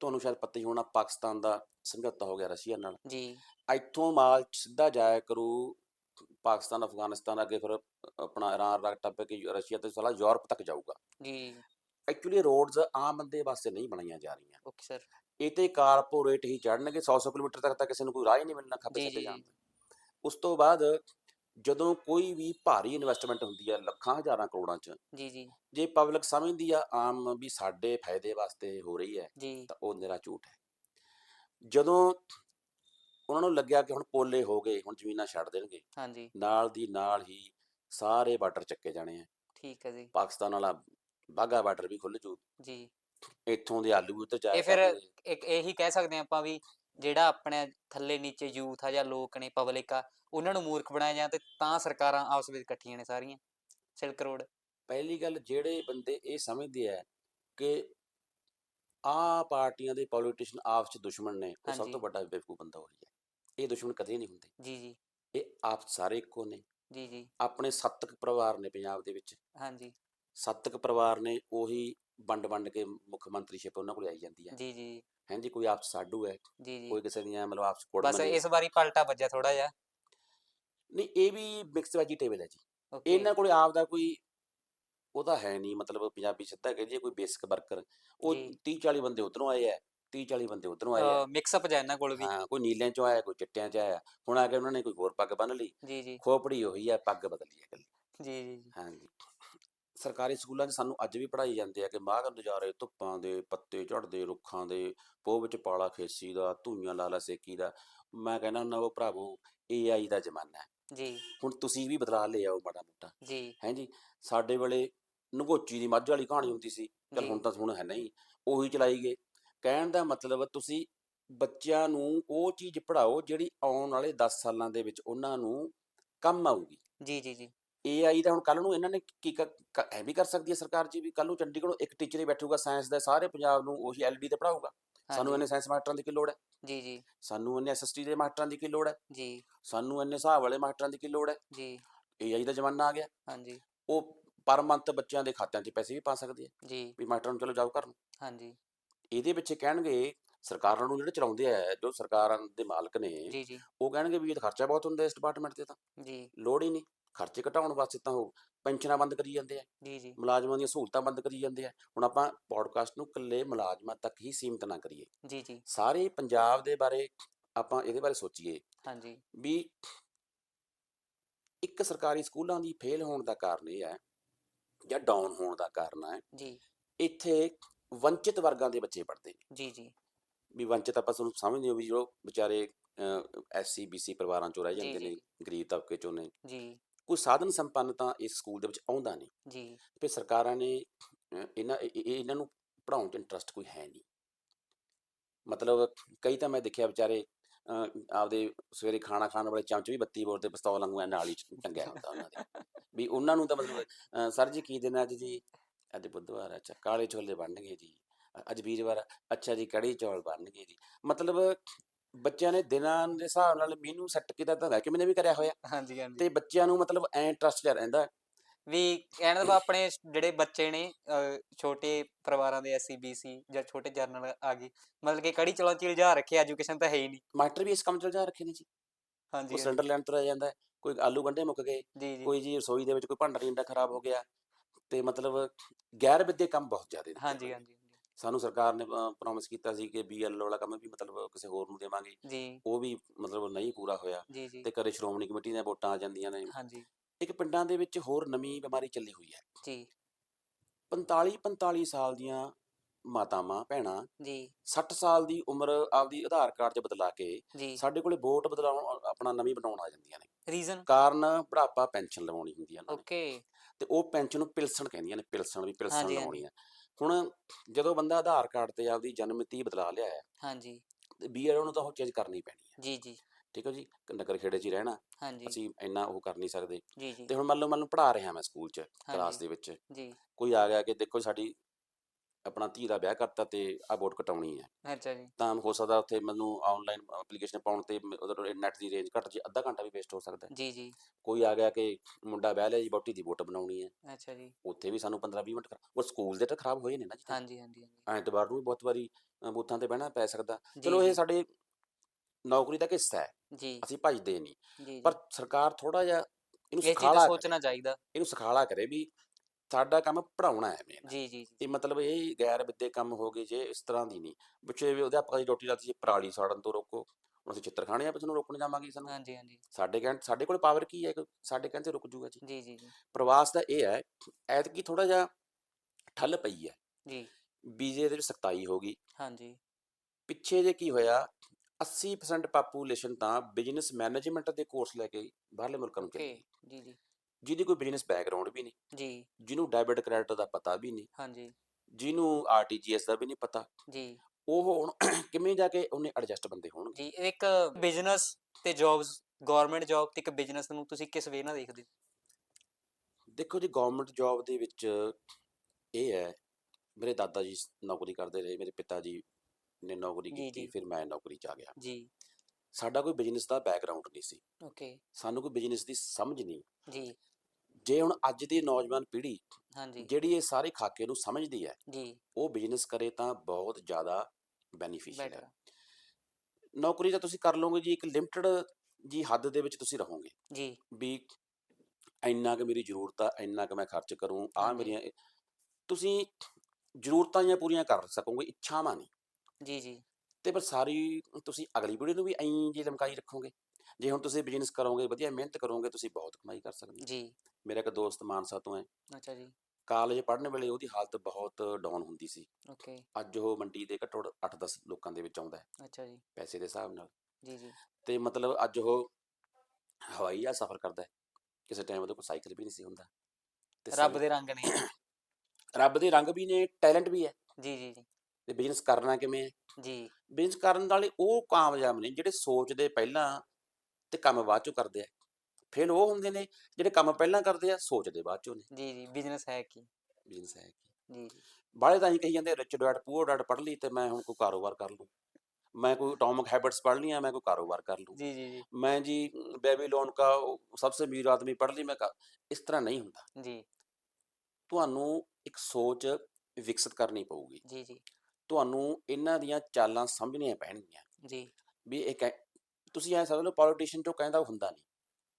ਤੁਹਾਨੂੰ ਸ਼ਾਇਦ ਪਤਾ ਹੀ ਹੋਣਾ ਪਾਕਿਸਤਾਨ ਦਾ ਸਮਝੌਤਾ ਹੋ ਗਿਆ ਰਸ਼ੀਆ ਨਾਲ। ਜੀ। ਇੱਥੋਂ ਮਾਲ ਸਿੱਧਾ ਜਾਇਆ ਕਰੂ ਪਾਕਿਸਤਾਨ ਅਫਗਾਨਿਸਤਾਨ ਅੱਗੇ ਫਿਰ ਆਪਣਾ ਇਰਾਨ ਰਾਕ ਟੱਪ ਕੇ ਰਸ਼ੀਆ ਤੇ ਸਾਲਾ ਯੂਰਪ ਤੱਕ ਜਾਊਗਾ। ਜੀ। ਐਕਚੁਅਲੀ ਰੋਡਸ ਆਮ ਬੰਦੇ ਵਾਸਤੇ ਨਹੀਂ ਬਣਾਈਆਂ ਜਾ ਰਹੀਆਂ। ਓਕੇ ਸਰ ਇਹ ਤੇ ਕਾਰਪੋਰੇਟ ਹੀ ਚੜਨਗੇ 100 100 ਕਿਲੋਮੀਟਰ ਤੱਕ ਤਾਂ ਕਿਸੇ ਨੂੰ ਕੋਈ ਰਾਹ ਹੀ ਨਹੀਂ ਮਿਲਣਾ ਖੱਬੇ ਸੱਜੇ ਜਾਣ ਦਾ ਉਸ ਤੋਂ ਬਾਅਦ ਜਦੋਂ ਕੋਈ ਵੀ ਭਾਰੀ ਇਨਵੈਸਟਮੈਂਟ ਹੁੰਦੀ ਹੈ ਲੱਖਾਂ ਹਜ਼ਾਰਾਂ ਕਰੋੜਾਂ ਚ ਜੀ ਜੀ। ਜੇ ਪਬਲਿਕ ਸਮਝਦੀ ਆ ਆਮ ਵੀ ਸਾਡੇ ਫਾਇਦੇ ਵਾਸਤੇ ਹੋ ਰਹੀ ਹੈ ਤਾਂ ਉਹ ਨਿਰਾ ਝੂਠ ਹੈ। ਜਦੋਂ ਉਹਨਾਂ ਨੂੰ ਲੱਗਿਆ ਕਿ ਹੁਣ ਪੋਲੇ ਹੋ ਗਏ ਹੁਣ ਜ਼ਮੀਨਾਂ ਛੱਡ ਦੇਣਗੇ। ਹਾਂਜੀ। ਨਾਲ ਦੀ ਨਾਲ ਹੀ ਸਾਰੇ ਬਾਰਡਰ ਚੱਕੇ ਜਾਣੇ ਆ। ਠੀਕ ਹੈ ਜੀ। ਪਾਕਿਸਤਾਨ ਵਾਲਾ ਬਾਗਾ ਬਾਰਡਰ ਵੀ ਖੁੱਲ ਜੂ। ਜੀ। ਇੱਥੋਂ ਦੇ ਆਲੂ ਉੱਧਰ ਜਾਇਆ ਇਹ ਫਿਰ। ਇੱਕ ਇਹੀ ਕਹਿ ਸਕਦੇ ਆਪਾਂ ਵੀ ਜਿਹੜਾ ਆਪਣੇ ਥੱਲੇ ਨੀਚੇ ਯੂਥ ਆ ਜਾਂ ਲੋਕ ਨੇ ਪਬਲਿਕ ਆ ਉਹਨਾਂ ਨੂੰ ਮੂਰਖ ਬਣਾਇਆ ਜਾਂ ਤੇ ਤਾਂ ਸਰਕਾਰਾਂ ਆਪਸ ਵਿੱਚ ਇਕੱਠੀਆਂ ਨੇ ਸਾਰੀਆਂ। Silk road. ਪਹਿਲੀ ਗੱਲ ਜਿਹੜੇ ਬੰਦੇ ਇਹ ਸਮਝਦੇ ਆ ਕਿ ਆ ਪਾਰਟੀਆਂ ਦੇ ਪੋਲੀਟੀਸ਼ੀਅਨ ਆਪਸ ਚ ਦੁਸ਼ਮਣ ਨੇ ਉਹ ਸਭ। ਤੋਂ ਵੱਡਾ ਬੇਵਕੂਫ ਬੰਦਾ ਹੋ ਰਹੀ ਹੈ ਇਹ ਦੁਸ਼ਮਣ ਕਦੇ ਨਹੀਂ ਹੁੰਦੇ। ਜੀ ਜੀ। ਇਹ ਆਪ ਸਾਰੇ ਇੱਕੋ ਨੇ। ਜੀ ਜੀ। ਆਪਣੇ ਸੱਤਕ ਪਰਿਵਾਰ ਨੇ ਪੰਜਾਬ ਦੇ ਵਿੱਚ। ਹਾਂਜੀ। ਸੱਤਕ ਪਰਿਵਾਰ ਨੇ ਉਹੀ ਵੰਡ ਵੰਡ ਕੇ ਮੁੱਖ ਮੰਤਰੀਸ਼ਿਪ ਉਹਨਾਂ ਕੋਲ ਆਈ ਜਾਂਦੀ ਹੈ ਜੀ ਜੀ। ਹਾਂਜੀ ਕੋਈ ਆਪਸ ਸਾਡੂ ਹੈ ਜੀ ਜੀ। ਕੋਈ ਕਿਸੇ ਦੀਆਂ ਮਤਲਬ ਆਪਸ ਕੋਡ ਬਸ ਇਸ ਵਾਰੀ ਪਲਟਾ ਵੱਜਿਆ ਥੋੜਾ ਜਿਹਾ। ਨਹੀਂ ਇਹ ਵੀ ਮਿਕਸ ਵੈਜੀਟੇਬਲ ਹੈ ਜੀ। ਇਹਨਾਂ ਕੋਲੇ ਆਪ ਦਾ ਕੋਈ ਉਹਦਾ ਹੈ ਨਹੀਂ ਮਤਲਬ ਪੰਜਾਬੀ ਸਿੱਧਾ ਕਹਿ ਕੋਈ ਬੇਸਿਕ ਵਰਕਰ। ਉਹ ਜੀ। 30 40 ਬੰਦੇ ਉਧਰੋਂ ਆਏ ਆ 30 40 ਬੰਦੇ ਉਧਰੋਂ ਆਏ ਆ। ਮਿਕਸ ਅਪ ਜਾ ਇਹਨਾਂ ਕੋਲ ਵੀ। ਹਾਂ ਕੋਈ ਨੀਲਿਆਂ ਚੋਂ ਆਇਆ ਕੋਈ ਚਿੱਟਿਆਂ ਚ ਆਇਆ। ਹੁਣ ਆ ਕੇ ਉਹਨਾਂ ਨੇ ਕੋਈ ਹੋਰ ਪੱਗ ਬੰਨ ਲਈ। ਜੀ ਜੀ। ਖੋਪੜੀ ਉਹੀ ਆ ਪੱਗ ਬਦਲੀ ਹੈ ਇਕੱਲੀ। ਜੀ ਜੀ ਹਾਂਜੀ। ਸਰਕਾਰੀ ਸਕੂਲਾਂ 'ਚ ਸਾਨੂੰ ਅੱਜ ਵੀ ਪੜ੍ਹਾਈ ਜਾਂਦੇ ਆ ਕਿ ਮਾਘ ਨਜ਼ਾਰੇ ਧੁੱਪਾਂ ਦੇ ਪੱਤੇ ਝੜਦੇ ਰੁੱਖਾਂ ਦੇ ਪੋਹ ਵਿੱਚ ਪਾਲਾ ਖੇਸੀ ਦਾ ਧੂਈਆਂ ਲਾਲਾ ਸੇਕੀ ਦਾ। ਮੈਂ ਕਹਿੰਦਾ ਹੁੰਦਾ ਉਹ ਭਰਾਵੋ AI ਦਾ ਜ਼ਮਾਨਾ ਹੈ। ਜੀ। ਹੁਣ ਤੁਸੀਂ ਵੀ ਬਦਲਾ ਲੈ ਆਓ ਮਾੜਾ ਮੋਟਾ। ਜੀ। ਹੈਂ ਜੀ? ਸਾਡੇ ਵੇਲੇ ਨਗੋਚੀ ਦੀ ਮੱਝ ਵਾਲੀ ਕਹਾਣੀ ਹੁੰਦੀ ਸੀ ਚਲ ਹੁਣ। ਤਾਂ ਹੁਣ ਹੈ ਨਹੀਂ। ਉਹੀ ਚਲਾਈ ਗਏ। ਕਹਿਣ ਦਾ ਮਤਲਬ ਤੁਸੀਂ ਬੱਚਿਆਂ ਨੂੰ ਉਹ ਚੀਜ਼ ਪੜ੍ਹਾਓ ਜਿਹੜੀ ਆਉਣ ਵਾਲੇ 10 ਸਾਲਾਂ ਦੇ ਵਿੱਚ ਉਹਨਾਂ ਨੂੰ ਕੰਮ ਆਊਗੀ। ਜੀ ਜੀ ਜੀ। AI ਦਾ ਹੁਣ ਕੱਲ ਨੂੰ ਇਹਨਾਂ ਨੇ ਕੀ ਐ ਵੀ ਕਰ ਸਕਦੀ ਹੈ ਸਰਕਾਰ ਜੀ ਵੀ ਕੱਲ ਨੂੰ ਚੰਡੀਗੜ੍ਹੋਂ ਇੱਕ ਟੀਚਰ ਹੀ ਬੈਠੂਗਾ ਸਾਇੰਸ ਦਾ ਸਾਰੇ ਪੰਜਾਬ ਨੂੰ ਉਹੀ ਐਲਡੀ ਤੇ ਪੜਾਊਗਾ ਸਾਨੂੰ ਇੰਨੇ ਸਾਇੰਸ ਮਾਸਟਰਾਂ ਦੀ ਕੀ ਲੋੜ ਹੈ? ਜੀ ਜੀ। ਸਾਨੂੰ ਇੰਨੇ ਐਸਐਸਟੀ ਦੇ ਮਾਸਟਰਾਂ ਦੀ ਕੀ ਲੋੜ ਹੈ? ਜੀ। ਸਾਨੂੰ ਇੰਨੇ ਹਿਸਾਬ ਵਾਲੇ ਮਾਸਟਰਾਂ ਦੀ ਕੀ ਲੋੜ ਹੈ? ਜੀ। AI ਦਾ ਜ਼ਮਾਨਾ ਆ ਗਿਆ। ਹਾਂਜੀ। ਉਹ ਪਰ ਮੰਥ ਬੱਚਿਆਂ ਦੇ ਖਾਤਿਆਂ 'ਚ ਪੈਸੇ ਵੀ ਪਾ ਸਕਦੀ ਹੈ। ਜੀ। ਵੀ ਮਾਸਟਰਾਂ ਨੂੰ ਚਲੋ ਜਾਓ ਕਰਨ ਹਾਂਜੀ। ਇਹਦੇ ਪਿੱਛੇ ਕਹਿਣਗੇ ਸਰਕਾਰਾਂ ਨੂੰ ਜਿਹੜੇ ਚਲਾਉਂਦੇ ਆ ਜੋ ਸਰਕਾਰਾਂ ਦੇ ਮਾਲਕ ਨੇ ਜੀ ਜੀ। ਉਹ ਕਹਿਣਗੇ ਵੀ ਇਹ ਤਾਂ ਖਰਚਾ ਬਹੁਤ ਹੁੰਦਾ ਇਸ ਡਿਪਾਰਟਮੈਂਟ ਤੇ ਤਾਂ। ਜੀ। ਲੋੜ ਹੀ ਨਹੀਂ ਖਰਚੇ ਘਟਾਉਣ ਵਾਸਤੇ ਤਾਂ ਉਹ ਪੈਨਸ਼ਨਾਂ ਬੰਦ ਕਰੀ ਜਾਂਦੇ ਆ। ਜੀ ਜੀ। ਮੁਲਾਜ਼ਮਾਂ ਦੀਆਂ ਸਹੂਲਤਾਂ ਬੰਦ ਕਰੀ ਜਾਂਦੇ ਆ। ਹੁਣ ਆਪਾਂ ਪੋਡਕਾਸਟ ਨੂੰ ਇਕੱਲੇ ਮੁਲਾਜ਼ਮਾਂ ਤੱਕ ਹੀ ਸੀਮਿਤ ਨਾ ਕਰੀਏ। ਜੀ ਜੀ। ਸਾਰੇ ਪੰਜਾਬ ਦੇ ਬਾਰੇ ਆਪਾਂ ਇਹਦੇ ਬਾਰੇ ਸੋਚੀਏ ਹਾਂਜੀ। ਵੀ ਇੱਕ ਸਰਕਾਰੀ ਸਕੂਲਾਂ ਦੀ ਫੇਲ ਹੋਣ ਦਾ ਕਾਰਨ ਇਹ ਹੈ ਜਾਂ ਡਾਊਨ ਹੋਣ ਦਾ ਕਾਰਨ ਹੈ। ਜੀ। ਇੱਥੇ ਵੰਚਿਤ ਵਰਗਾਂ ਦੇ ਬੱਚੇ ਪੜ੍ਹਦੇ ਨੇ। ਜੀ ਜੀ। ਵੀ ਵੰਚਿਤ ਆਪਾਂ ਤੁਹਾਨੂੰ ਸਮਝਦੇ ਹੋ ਵੀ ਜੋ ਵਿਚਾਰੇ ਐਸਸੀ ਬੀਸੀ ਪਰਿਵਾਰਾਂ ਚੋਂ ਰਹਿ ਜੀ, ਜਾਂਦੇ ਜੀ, ਨੇ ਗਰੀਬ ਤਬਕੇ ਚੋਂ ਨੇ। ਜੀ। ਕੋਈ ਸਾਧਨ ਸੰਪੰਨ ਤਾਂ ਇਸ ਸਕੂਲ ਦੇ ਵਿੱਚ ਆਉਂਦਾ ਨਹੀਂ। ਜੀ। ਫਿਰ ਸਰਕਾਰਾਂ ਨੇ ਅਹ, ਇਹਨਾਂ ਇਹ- ਇਹ- ਇਹਨਾਂ ਨੂੰ ਪੜਾਉਣ 'ਚ ਇੰਟਰਸਟ ਕੋਈ ਹੈ ਨਹੀਂ। ਮਤਲਬ ਕਈ ਤਾਂ ਮੈਂ ਦੇਖਿਆ ਵਿਚਾਰੇ ਅਹ, ਆਪਦੇ ਸਵੇਰੇ ਖਾਣਾ ਖਾਣ ਵਾਲੇ ਚਮਚ ਵੀ ਬੱਤੀ ਬੋਰ ਤੇ ਪਿਸਤੌਲ ਵਾਂਗੂ ਐਂ ਨਾਲ ਹੀ ਟੰਗਿਆ ਹੁੰਦਾ ਉਹਨਾਂ ਦੇ। ਵੀ ਉਹਨਾਂ ਨੂੰ ਤਾਂ ਮਤਲਬ ਅਹ, ਸਰ ਜੀ ਕੀ ਦਿਨ ਅੱਜ ਜੀ? ਅੱਜ ਬੁੱਧਵਾਰ ਆ, ਅੱਛਾ ਕਾਲੇ ਛੋਲੇ ਬਣਨਗੇ ਜੀ। ਅੱਜ ਵੀਰਵਾਰ ਅੱਛਾ ਜੀ ਕੜੀ ਚੌਲ ਬਣਨਗੇ ਜੀ। ਮਤਲਬ ਬੱਚਿਆਂ ਨੇ ਦਿਨਾਂ ਦੇ ਹਿਸਾਬ ਨਾਲ ਮੀਨੂ ਸੈੱਟ ਕੀਤਾ ਤਾਂ ਹੈ ਕਿ ਮੈਨੇ ਵੀ ਕਰਿਆ ਹੋਇਆ। ਹਾਂਜੀ ਹਾਂਜੀ। ਤੇ ਬੱਚਿਆਂ ਨੂੰ ਮਤਲਬ ਐ ਇੰਟਰਸਟ ਜਿਹਾ ਰਹਿੰਦਾ। ਵੀ ਕਹਿਣ ਦਾ ਭਾਵ ਆਪਣੇ ਜਿਹੜੇ ਬੱਚੇ ਨੇ ਅਹ, ਛੋਟੇ ਪਰਿਵਾਰਾਂ ਦੇ ਐਸਸੀ ਬੀਸੀ ਜਾਂ ਛੋਟੇ ਜਰਨਲ ਆ ਗਏ ਮਤਲਬ ਕਿ ਕੜੀ ਚੌਲਾਂ ਚ ਹੀ ਰੁਝਾਨ ਰੱਖਿਆ ਐਜੂਕੇਸ਼ਨ ਤਾਂ ਹੈ ਹੀ ਨਹੀਂ। ਮਾਸਟਰ ਵੀ ਇਸ ਕੰਮ 'ਚ ਜਾ ਰੱਖੇ ਨੇ ਜੀ। ਹਾਂਜੀ ਕੋਈ ਹਾਂਜੀ, ਸਿਲੰਡਰ ਲੈਣ ਤੁਰਿਆ ਜਾਂਦਾ ਹੈ, ਕੋਈ ਆਲੂ ਗੰਢੇ ਮੁੱਕ ਗਏ ਜੀ ਜੀ। ਕੋਈ ਜੀ ਰਸੋਈ ਦੇ ਵਿੱਚ ਕੋਈ ਭਾਂਡਾ ਟਿੰਡਾ ਖਰਾਬ ਹੋ ਗਿਆ ਤੇ ਮਤਲਬ ਗੈਰ ਵਿੱਦਿਅਕ ਕੰਮ ਬਹੁਤ ਜ਼ਿਆਦਾ ਨੇ ਹਾਂਜੀ ਹਾਂਜੀ ਸਾਨੂੰ ਸਰਕਾਰ ਨੇ ਪ੍ਰੋਮਿਸ ਕੀਤਾ ਸੀ ਕਿ ਬੀਐਲ ਵਾਲਾ ਕੰਮ ਵੀ ਮਤਲਬ ਕਿਸੇ ਹੋਰ ਨੂੰ ਦੇਵਾਂਗੇ। ਜੀ। ਉਹ ਵੀ ਮਤਲਬ ਨਹੀਂ ਪੂਰਾ ਹੋਇਆ ਜੀ ਜੀ। ਤੇ ਕਦੇ ਸ਼੍ਰੋਮਣੀ ਕਮੇਟੀ ਦੀਆਂ ਵੋਟਾਂ ਆ ਜਾਂਦੀਆਂ ਨੇ। ਹਾਂਜੀ। ਇੱਕ ਪਿੰਡਾਂ ਦੇ ਵਿੱਚ ਹੋਰ ਨਵੀਂ ਬਿਮਾਰੀ ਚੱਲੀ ਹੋਈ ਹੈ। ਜੀ। 45 45 ਸਾਲ ਦੀਆਂ ਮਾਤਾਵਾਂ ਭੈਣਾਂ ਜੀ। 60 ਸਾਲ ਦੀ ਉਮਰ ਆਪਦੀ ਆਧਾਰ ਕਾਰਡ 'ਚ ਬਦਲਾ ਕੇ ਸਾਡੇ ਕੋਲੇ ਵੋਟ ਬਦਲਾਉਣ ਆਪਣਾ ਨਵੀਂ ਬਣਾਉਣ ਆ ਜਾਂਦੀਆਂ ਨੇ। ਰੀਜ਼ਨ ਕਾਰਨ ਬੁਢਾਪਾ ਪੈਨਸ਼ਨ ਲਵਾਉਣੀ ਹੁੰਦੀ ਹੈ ਓਕੇ। ਤੇ ਉਹ ਪੈਨਸ਼ਨ ਨੂੰ ਪਿਲਸਣ ਕਹਿੰਦੀਆਂ ਨੇ ਪਿਲਸਣ ਵੀ ਪਿਲਸਣ ਹਾਂਜੀ, ਲਵਾਉਣੀ ਹੈ ਹੁਣ ਜਦੋਂ ਬੰਦਾ ਆਧਾਰ ਕਾਰਡ ਤੇ ਆਪਦੀ ਜਨਮ ਮਿਤੀ ਬਦਲਾ ਲਿਆ ਹੈ ਹਾਂਜੀ। ਤੇ ਬੀਆਰਓ ਨੂੰ ਤਾਂ ਉਹ ਚੇਂਜ ਕਰਨੀ ਪੈਣੀ ਹੈ ਜੀ ਜੀ। ਠੀਕ ਹੈ ਜੀ? ਨਗਰ ਖੇੜੇ 'ਚ ਹੀ ਰਹਿਣਾ ਹਾਂਜੀ। ਅਸੀਂ ਇੰਨਾ ਉਹ ਕਰ ਨਹੀਂ ਸਕਦੇ। ਜੀ ਤੇ ਹੁਣ ਮੰਨ ਲਓ ਮੰਨ ਲਓ ਪੜ੍ਹਾ ਰਿਹਾ ਮੈਂ ਸਕੂਲ 'ਚ ਕਲਾਸ ਹਾਂਜੀ ਦੇ ਵਿੱਚ। ਜੀ। ਕੋਈ ਆ ਗਿਆ ਕਿ ਦੇਖੋ ਸਾਡੀ ਆਪਣਾ ਧੀ ਦਾ ਵਿਆਹ ਕਰਤਾ ਤੇ ਆ ਵੋਟ ਕਟਾਉਣੀ ਹੈ। ਅੱਛਾ ਜੀ। ਤਾਂ ਹੋ ਸਕਦਾ ਉੱਥੇ ਮੈਨੂੰ ਆਨਲਾਈਨ ਐਪਲੀਕੇਸ਼ਨ ਪਾਉਣ ਤੇ ਉਹਦਾ ਨੈਟ ਦੀ ਰੇਂਜ ਘੱਟ ਜੇ ਅੱਧਾ ਘੰਟਾ ਵੀ ਵੇਸਟ ਹੋ ਸਕਦਾ। ਜੀ ਜੀ। ਕੋਈ ਆ ਗਿਆ ਕਿ ਮੁੰਡਾ ਵਿਆਹ ਲਿਆ ਜੀ ਵੋਟੀ ਦੀ ਵੋਟ ਬਣਾਉਣੀ ਹੈ। ਅੱਛਾ ਜੀ। ਉੱਥੇ ਵੀ ਸਾਨੂੰ 15 20 ਮਿੰਟ ਉਹ ਸਕੂਲ ਦੇ ਤਾਂ ਖਰਾਬ ਹੋਏ ਨੇ ਨਾ ਜੀ। ਹਾਂਜੀ ਹਾਂਜੀ ਐਤਵਾਰ ਨੂੰ ਬਹੁਤ ਵਾਰੀ ਬੂਥਾਂ ਤੇ ਬਹਿਣਾ ਪੈ ਸਕਦਾ। ਚਲੋ ਇਹ ਸਾਡੇ ਨੌਕਰੀ ਦਾ ਹਿੱਸਾ ਹੈ। ਜੀ। ਅਸੀਂ ਭਜਦੇ ਨਹੀਂ। ਪਰ ਸਰਕਾਰ ਥੋੜਾ ਜਿਹਾ ਇਹਨੂੰ ਸਿਖਾਲਾ ਸੋਚਣਾ ਚਾਹੀਦਾ। ਇਹਨੂੰ ਸਿਖਾਲਾ ਕਰੇ ਵੀ ਸਾਡਾ ਕੰਮ ਪੜਾਉਣਾ ਹੈ ਮੇਨ ਜੀ ਜੀ ਜੀ। ਤੇ ਮਤਲਬ ਇਹ ਗੈਰ ਵਿੱਦਿਅਕ ਕੰਮ ਹੋ ਗਏ ਜੇ ਇਸ ਤਰ੍ਹਾਂ ਦੀ ਨਹੀਂ। ਬੱਚੇ ਵੀ ਅਧਿਆਪਕਾਂ ਦੀ ਡਿਊਟੀ ਲਾਤੀ ਸੀ ਪਰਾਲੀ ਸਾੜਨ ਤੋਂ ਰੋਕੋ ਹੁਣ ਅਸੀਂ ਚਿੱਤਰ ਖਾਣੇ ਆ ਬਸ ਨੂੰ ਰੋਕਣ ਜਾਵਾਂਗੇ ਸਾਨੂੰ। ਹਾਂਜੀ ਹਾਂਜੀ। ਸਾਡੇ ਕਹਿਣ ਸਾਡੇ ਕੋਲ ਪਾਵਰ ਕੀ ਹੈ ਕਿ ਸਾਡੇ ਕਹਿਣ ਤੇ ਰੁਕ ਜੂਗਾ ਜੀ। ਜੀ ਜੀ ਜੀ। ਪ੍ਰਵਾਸ ਦਾ ਇਹ ਹੈ ਐਤਕੀ ਥੋੜਾ ਜਿਹਾ ਠੱਲ ਪਈ ਹੈ। ਜੀ। ਵੀਜ਼ੇ ਦੇ ਵਿੱਚ ਸਖਤਾਈ ਹੋ ਗਈ। ਹਾਂਜੀ। ਪਿੱਛੇ ਜੇ ਕੀ ਹੋਇਆ 80% ਪਾਪੂਲੇਸ਼ਨ ਤਾਂ ਬਿਜ਼ਨਸ ਮੈਨੇਜਮੈਂਟ ਦੇ ਕੋਰਸ ਲੈ ਕੇ ਬਾਹਰਲੇ ਮੁਲਕਾਂ ਨੂੰ ਚਲੀ ਓਕੇ ਗਈ। ਜੀ ਜੀ। ਜਿਹਦੀ ਕੋਈ ਬਿਜ਼ਨਸ ਬੈਕਗ੍ਰਾਉਂਡ ਵੀ ਨਹੀਂ ਜੀ। ਜਿਹਨੂੰ ਡੈਬਿਟ ਕ੍ਰੈਡਿਟ ਦਾ ਪਤਾ ਵੀ ਨਹੀਂ ਹਾਂਜੀ। ਜਿਹਨੂੰ ਆਰਟੀਜੀਐਸ ਦਾ ਵੀ ਨਹੀਂ ਪਤਾ ਜੀ। ਉਹ ਹੁਣ ਕਿਵੇਂ ਜਾ ਕੇ ਉਹਨੇ ਐਡਜਸਟ ਬੰਦੇ ਹੋਣਗੇ? ਜੀ ਇੱਕ ਬਿਜ਼ਨਸ ਤੇ ਜੌਬਸ ਗਵਰਨਮੈਂਟ ਜੌਬ ਤੇ ਇੱਕ ਬਿਜ਼ਨਸ ਨੂੰ ਤੁਸੀਂ ਕਿਸ ਵੇ ਨਾਲ ਦੇਖਦੇ ਹੋ? ਦੇਖੋ ਜੀ ਗਵਰਨਮੈਂਟ ਜੌਬ ਦੇ ਵਿੱਚ ਇਹ ਹੈ ਮੇਰੇ ਦਾਦਾ ਜੀ ਨੌਕਰੀ ਕਰਦੇ ਰਹੇ ਮੇਰੇ ਪਿਤਾ ਜੀ ਨੇ ਨੌਕਰੀ ਕੀਤੀ। ਫਿਰ ਮੈਂ ਨੌਕਰੀ 'ਚ ਆ ਗਿਆ। ਜੀ। ਸਾਡਾ ਕੋਈ ਬਿਜ਼ਨਸ ਦਾ ਬੈਕਗ੍ਰਾਉਂਡ ਨਹੀਂ ਸੀ। ਓਕੇ ਸਾਨੂੰ ਕੋਈ ਬਿਜ਼ਨਸ ਦੀ ਸਮਝ ਨਹੀਂ। ਜੀ। ਜੇ ਹੁਣ ਅੱਜ ਦੀ ਨੌਜਵਾਨ ਪੀੜ੍ਹੀ ਹਾਂਜੀ। ਜਿਹੜੀ ਇਹ ਸਾਰੇ ਖਾਕੇ ਨੂੰ ਸਮਝਦੀ ਹੈ ਜੀ। ਉਹ ਬਿਜ਼ਨਸ ਕਰੇ ਤਾਂ ਬਹੁਤ ਜ਼ਿਆਦਾ ਬੈਨੀਫੀਸ਼ੀਅਲ ਹੈ। ਨੌਕਰੀ ਤਾਂ ਤੁਸੀਂ ਕਰ ਲਓਗੇ ਜੀ ਇੱਕ ਲਿਮਟਿਡ ਜੀ ਹੱਦ ਦੇ ਵਿੱਚ ਤੁਸੀਂ ਰਹੋਗੇ। ਜੀ। ਵੀ ਇੰਨਾ ਕੁ ਮੇਰੀ ਜ਼ਰੂਰਤ ਆ ਇੰਨਾ ਕੁ ਮੈਂ ਖਰਚ ਕਰੂੰ ਆ। ਮੇਰੀਆਂ ਤੁਸੀਂ ਜ਼ਰੂਰਤਾਂ ਜਾਂ ਪੂਰੀਆਂ ਕਰ ਸਕੋਗੇ ਇੱਛਾਵਾਂ ਨਹੀਂ। ਜੀ ਜੀ। ਤੇ ਪਰ ਸਾਰੀ ਤੁਸੀਂ ਅਗਲੀ ਪੀੜ੍ਹੀ ਨੂੰ ਵੀ ਐਂ ਜੀ ਲਮਕਾਈ ਰੱਖੋਗੇ। ਜੇ ਹੁਣ ਤੁਸੀਂ ਬਿਜ਼ਨਸ ਕਰੋਗੇ ਵਧੀਆ ਮਿਹਨਤ ਕਰੋਗੇ ਤੁਸੀਂ ਬਹੁਤ ਕਮਾਈ ਕਰ ਸਕਦੇ ਹੋ। ਜੀ। ਮੇਰਾ ਇੱਕ ਦੋਸਤ ਮਾਨਸਾ ਤੋਂ ਹੈ। ਅੱਛਾ ਜੀ। ਕਾਲਜ ਪੜ੍ਹਨ ਵੇਲੇ ਉਹਦੀ ਹਾਲਤ ਬਹੁਤ ਡਾਊਨ ਹੁੰਦੀ ਸੀ। ਓਕੇ। ਅੱਜ ਉਹ ਮੰਡੀ ਦੇ ਘੱਟੋ ਘੱਟ 8-10 ਲੋਕਾਂ ਦੇ ਵਿੱਚ ਆਉਂਦਾ ਹੈ। ਅੱਛਾ ਜੀ। ਪੈਸੇ ਦੇ ਹਿਸਾਬ ਨਾਲ। ਜੀ ਜੀ। ਤੇ ਮਤਲਬ ਅੱਜ ਉਹ ਹਵਾਈ ਜਹਾਜ਼ ਸਫ਼ਰ ਕਰਦਾ ਹੈ। ਕਿਸੇ ਟਾਈਮ ਉਹਦੇ ਕੋਲ ਸਾਈਕਲ ਵੀ ਨਹੀਂ ਸੀ ਹੁੰਦਾ। ਤੇ ਰੱਬ ਦੇ ਰੰਗ ਨੇ। ਰੱਬ ਦੇ ਰੰਗ ਵੀ ਨੇ ਟੈਲੈਂਟ ਵੀ ਹੈ। ਜੀ ਜੀ ਜੀ। ਤੇ ਬਿਜ਼ਨਸ ਕਰਨਾ ਕਿਵੇਂ ਹੈ? ਜੀ। ਬਿਜ਼ਨਸ ਕਰਨ ਵਾਲੇ ਉਹ ਕਾਮਯਾਬ ਨੇ ਜਿਹੜੇ ਸੋਚਦੇ ਪਹਿਲਾਂ ਤੇ ਕੰਮ ਬਾਅਦ ਚੋਂ ਕਰਦੇ ਆ। ਫੇਲ ਉਹ ਹੁੰਦੇ ਨੇ ਜਿਹੜੇ ਕੰਮ ਪਹਿਲਾਂ ਕਰਦੇ ਆ ਸੋਚਦੇ ਬਾਅਦ ਚੋਂ ਨੇ। ਜੀ ਜੀ ਬਿਜ਼ਨਸ ਹੈ ਕੀ? ਬਿਜ਼ਨਸ ਹੈ ਕੀ। ਜੀ। ਬਾਲੇ ਤਾਂ ਹੀ ਕਹੀ ਜਾਂਦੇ ਰਿਚ ਡੈਡ ਪੂਅਰ ਡੈਡ ਪੜ੍ਹ ਲਈ ਤੇ ਮੈਂ ਹੁਣ ਕੋਈ ਕਾਰੋਬਾਰ ਕਰ ਲੂੰ। ਮੈਂ ਕੋਈ ਐਟੋਮਿਕ ਹੈਬਿਟਸ ਪੜ੍ਹ ਲਈਆਂ ਮੈਂ ਕੋਈ ਕਾਰੋਬਾਰ ਕਰ ਲੂੰ। ਜੀ ਜੀ ਜੀ। ਮੈਂ ਜੀ ਬੇਬੀਲੋਨ ਦਾ ਸਭ ਤੋਂ ਅਮੀਰ ਆਦਮੀ ਪੜ੍ਹ ਲਈ ਮੈਂ ਇਸ ਤਰ੍ਹਾਂ ਨਹੀਂ ਹੁੰਦਾ। ਜੀ। ਤੁਹਾਨੂੰ ਇੱਕ ਸੋਚ ਵਿਕਸਿਤ ਕਰਨੀ ਪਊਗੀ। ਜੀ ਜੀ। ਤੁਹਾਨੂੰ ਇਹਨਾਂ ਦੀਆਂ ਚਾਲਾਂ ਸਮਝਣੀਆਂ ਪੈਣਗੀਆਂ। ਜੀ। ਵੀ ਇੱਕ ਤੁਸੀਂ ਐ ਸਮਝ ਲਓ ਪੋਲੀਟੀਸ਼ੀਅਨ ਜੋ ਕਹਿੰਦਾ ਉਹ ਹੁੰਦਾ ਨਹੀਂ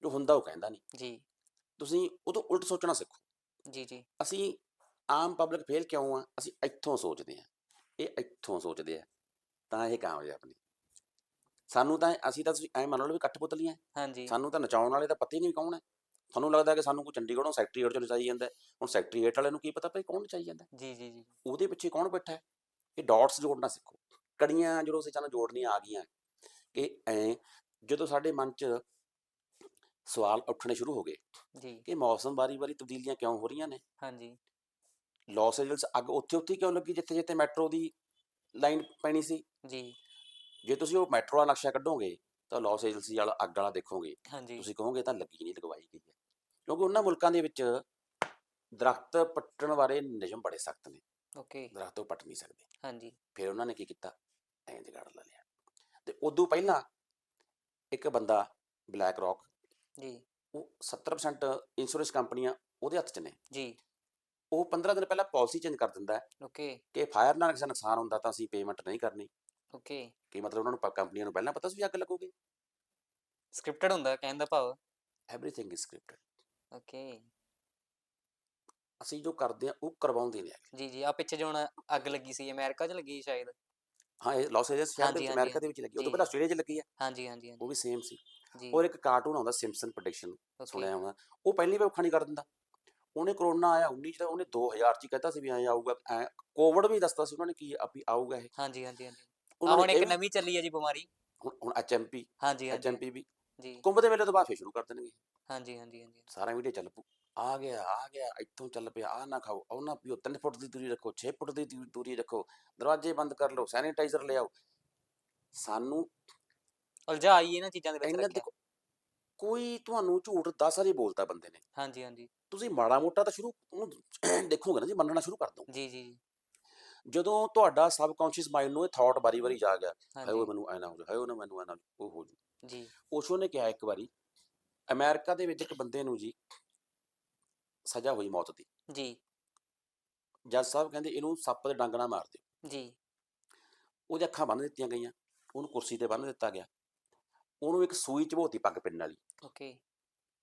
ਜੋ ਹੁੰਦਾ ਉਹ ਕਹਿੰਦਾ ਨਹੀਂ। ਜੀ। ਤੁਸੀਂ ਉਹ ਤੋਂ ਉਲਟ ਸੋਚਣਾ ਸਿੱਖੋ। ਜੀ ਜੀ। ਅਸੀਂ ਆਮ ਪਬਲਿਕ ਫੇਲ ਕਿਉਂ ਆ? ਅਸੀਂ ਇੱਥੋਂ ਸੋਚਦੇ ਆ। ਇਹ ਇੱਥੋਂ ਸੋਚਦੇ ਆ ਤਾਂ ਇਹ ਕਾਮਯਾਬ ਨੇ ਸਾਨੂੰ ਤਾਂ ਅਸੀਂ ਤਾਂ ਤੁਸੀਂ ਐ ਮੰਨ ਲਓ ਵੀ ਕੱਠਪੁਤਲੀਆਂ ਹਾਂਜੀ। ਸਾਨੂੰ ਤਾਂ ਨਚਾਉਣ ਵਾਲੇ ਤਾਂ ਪਤਾ ਹੀ ਨਹੀਂ ਕੌਣ ਹੈ। ਤੁਹਾਨੂੰ ਲੱਗਦਾ ਕਿ ਸਾਨੂੰ ਕੋਈ ਚੰਡੀਗੜ੍ਹੋਂ ਸੈਕਟਰੀਏਟ ਚੋਂ ਨਚਾਈ ਜਾਂਦਾ। ਹੁਣ ਸੈਕਟਰੀਏਟ ਵਾਲੇ ਨੂੰ ਕੀ ਪਤਾ ਭਈ ਕੌਣ ਨਚਾਈ ਜਾਂਦਾ? ਜੀ ਜੀ ਜੀ। ਉਹਦੇ ਪਿੱਛੇ ਕੌਣ ਬੈਠਾ ਹੈ? ਇਹ ਡਾਟਸ ਜੋੜਨਾ ਸਿੱਖੋ। ਕੜੀਆਂ ਜਦੋਂ ਅਸੀਂ ਸਾਨੂੰ ਜੋੜਨੀਆਂ ਆ ਗਈਆਂ ਕਿ ਐ ਜਦੋਂ ਸਾਡੇ ਮਨ 'ਚ ਸਵਾਲ ਉੱਠਣੇ ਸ਼ੁਰੂ ਹੋ ਗਏ ਜੀ। ਕਿ ਮੌਸਮ ਵਾਰੀ-ਵਾਰੀ ਤਬਦੀਲੀਆਂ ਕਿਉਂ ਹੋ ਰਹੀਆਂ ਨੇ? ਹਾਂਜੀ। ਲਾਸ ਐਂਜਲਸ ਅੱਗ ਉੱਥੇ ਉੱਥੇ ਹੀ ਕਿਉਂ ਲੱਗੀ ਜਿੱਥੇ ਜਿੱਥੇ ਮੈਟਰੋ ਦੀ ਲਾਈਨ ਪੈਣੀ ਸੀ? ਜੀ। ਜੇ ਤੁਸੀਂ ਉਹ ਮੈਟਰੋ ਦਾ ਨਕਸ਼ਾ ਕੱਢੋਗੇ ਤਾਂ ਲਾਸ ਐਂਜਲਸ ਵਾਲਾ ਅੱਗ ਵਾਲਾ ਦੇਖੋਗੇ। ਤੁਸੀਂ ਕਹੋਗੇ ਤਾਂ ਲੱਗੀ ਨਹੀਂ ਲਗਵਾਈ ਗਈ ਹੈ। ਕਿਉਂਕਿ ਉਹਨਾਂ ਮੁਲਕਾਂ ਦੇ ਵਿੱਚ ਦਰਖਤ ਪੱਟਣ ਬਾਰੇ ਨਿਯਮ ਬੜੇ ਸਖਤ ਨੇ। ਓਕੇ। ਦਰਖਤ ਉਹ ਪੱਟ ਨਹੀਂ ਸਕਦੇ। ਹਾਂਜੀ। ਫਿਰ ਉਹਨਾਂ ਨੇ ਕੀ ਕੀਤਾ? ਐਂ ਜਗਾੜ ਲਾ ਲਿਆ। ਤੇ ਉਦੋਂ ਪਹਿਲਾਂ ਇੱਕ ਬੰਦਾ ਬਲੈਕ ਰੌਕ ਜੀ। ਉਹ 70% ਇੰਸ਼ੋਰੈਂਸ ਕੰਪਨੀਆਂ ਉਹਦੇ ਹੱਥ 'ਚ ਨੇ। ਜੀ। ਉਹ 15 ਦਿਨ ਪਹਿਲਾਂ ਪਾਲਿਸੀ ਚੇਂਜ ਕਰ ਦਿੰਦਾ ਹੈ ਓਕੇ। ਕਿ ਫਾਇਰ ਨਾਲ ਕਿਸੇ ਨੁਕਸਾਨ ਹੁੰਦਾ ਤਾਂ ਅਸੀਂ ਪੇਮੈਂਟ ਨਹੀਂ ਕਰਨੀ। ਓਕੇ। ਕੀ ਮਤਲਬ ਉਹਨਾਂ ਨੂੰ ਕੰਪਨੀਆਂ ਨੂੰ ਪਹਿਲਾਂ ਪਤਾ ਸੀ ਵੀ ਅੱਗ ਲੱਗੂਗੀ। ਸਕ੍ਰਿਪਟਡ ਹੁੰਦਾ ਕਹਿਣ ਦਾ ਭਾਵ? Everything is scripted okay. ਅਸੀਂ ਜੋ ਕਰਦੇ ਆ ਉਹ ਕਰਵਾਉਂਦੇ ਨੇ। ਜੀ ਜੀ। ਆ ਪਿੱਛੇ ਜਿਹਾ ਹੁਣ ਅੱਗ ਲੱਗੀ ਸੀ ਅਮਰੀਕਾ 'ਚ ਲੱਗੀ ਸ਼ਾਇਦ? ਹਾਂ ਇਹ ਲਾਸ ਐਂਜਲਸ ਸ਼ਹਿਰ ਦੇ ਹਾਂਜੀ, ਵਿੱਚ ਹਾਂਜੀ, ਅਮਰੀਕਾ ਦੇ ਵਿੱਚ ਲੱਗੀ ਉਹ ਜੀ। ਤੋਂ ਪਹਿਲਾਂ ਆਸਟ੍ਰੇਲੀਆ 'ਚ ਲੱਗੀ ਆ। ਹਾਂਜੀ ਹਾਂਜੀ ਹਾਂਜੀ। ਉਹ ਵੀ ਸੇਮ ਸੀ। ਜੀ। ਔਰ ਇੱਕ ਕਾਰਟੂਨ ਆਉਂਦਾ ਸਿੰਪਸਨ ਪ੍ਰੈਡਿਕਸ਼ਨ ਸੁਣਿਆ ਹੋਣਾ। ਉਹ ਪਹਿਲੀ ਵਾਰ ਨਹੀਂ ਕਰ ਦਿੰਦਾ। ਉਹਨੇ ਕਰੋਨਾ ਆਇਆ 19 ਚ ਤਾਂ ਉਹਨੇ 2000 ਚ ਹੀ ਕਹਿਤਾ ਸੀ ਵੀ ਐਂ ਆਊਗਾ ਐ ਕੋਵਿਡ ਵੀ ਦੱਸਦਾ ਸੀ ਉਹਨਾਂ ਨੇ ਕੀ ਵੀ ਆਊਗਾ ਇਹ। ਹਾਂਜੀ ਹਾਂਜੀ ਹਾਂਜੀ। ਆ ਉਹਨਾਂ ਹੁਣ ਇੱਕ ਇਹ ਵੀ- ਨਵੀਂ ਚੱਲੀ ਹੈ ਜੀ ਬਿਮਾਰੀ। ਹੁਣ ਹੁਣ ਐਚਐਮਪੀ ਹਾਂਜੀ ਹਾਂਜੀ। ਐਚਐਮਪੀ ਵੀ। ਜੀ। ਕੁੰਭ ਦੇ ਵੇਲੇ ਤੋਂ ਬਾਅਦ ਫੇਰ ਸ਼ੁਰੂ ਕਰ ਦੇਣਗੇ। ਹਾਂਜੀ ਹਾਂਜੀ ਹਾਂਜੀ। ਸਾਰਾ ਵੀਡੀਓ ਚੱਲ ਪੂ ਆ ਗਿਆ ਆ ਗਿਆ ਇੱਥੋਂ ਚੱਲ ਪਿਆ ਆ ਨਾ ਖਾਓ ਉਹ ਨਾ ਪੀਓ 3 ਫੁੱਟ ਦੀ ਦੂਰੀ ਰੱਖੋ 6 ਫੁੱਟ ਦੀ ਦੂ- ਦੂਰੀ ਰੱਖੋ ਦਰਵਾਜ਼ੇ ਬੰਦ ਕਰ ਲਓ ਸੈਨੀਟਾਈਜ਼ਰ ਲਿਆਓ ਸਾਨੂੰ ਉਲਝਾ ਆਈ ਇਹਨਾਂ ਚੀਜ਼ਾਂ ਦੇ ਵਿੱਚ ਇਹਨਾਂ ਰੱਖਿਆ ਦੇਖੋ ਕੋਈ ਤੁਹਾਨੂੰ ਝੂਠ 10 ਵਾਰੀ ਬੋਲਤਾ ਬੰਦੇ ਨੇ ਹਾਂਜੀ ਹਾਂਜੀ ਤੁਸੀਂ ਮਾੜਾ ਮੋਟਾ ਤਾਂ ਸ਼ੁਰੂ ਉਹਨੂੰ ਦੇਖੋਗੇ ਨਾ ਜੀ ਮੰਨਣਾ ਸ਼ੁਰੂ ਕਰ ਦੋ ਜੀ ਜੀ ਜੀ, ਜਦੋਂ ਤੁਹਾਡਾ ਸਬਕੌਂਸ਼ੀਅਸ ਮਾਈਂਡ ਨੂੰ ਇਹ ਥਾਟ ਵਾਰੀ-ਵਾਰੀ ਜਾ ਗਿਆ ਹਾਏ ਉਹ ਹਾਂਜੀ ਮੈਨੂੰ ਐ ਨਾ ਹੋ ਜਾ ਹਾਏ ਉਹ ਨਾ ਮੈਨੂੰ ਐ ਨਾ ਉਹ ਹੋ ਜੂ ਜੀ ਓਸ਼ੋ ਨੇ ਕਿਹਾ ਇੱਕ ਵਾਰੀ ਅਮਰੀਕਾ ਦੇ ਵਿੱਚ ਇੱਕ ਬੰਦੇ ਨੂੰ ਜੀ ਸਜ਼ਾ ਹੋਈ ਮੌਤ ਦੀ। ਜੀ। ਜੱਜ ਸਾਹਿਬ ਕਹਿੰਦੇ ਇਹਨੂੰ ਸੱਪ ਦੇ ਡੰਗ ਨਾਲ ਮਾਰ ਦਿਓ। ਜੀ। ਉਹਦੀਆਂ ਅੱਖਾਂ ਬੰਨ੍ਹ ਦਿੱਤੀਆਂ ਗਈਆਂ ਉਹਨੂੰ ਕੁਰਸੀ ਤੇ ਬੰਨ੍ਹ ਦਿੱਤਾ ਗਿਆ। ਉਹਨੂੰ ਇੱਕ ਸੂਈ ਚਬੋਤੀ ਪੱਗ ਪਿੰਨ ਵਾਲੀ। ਓਕੇ।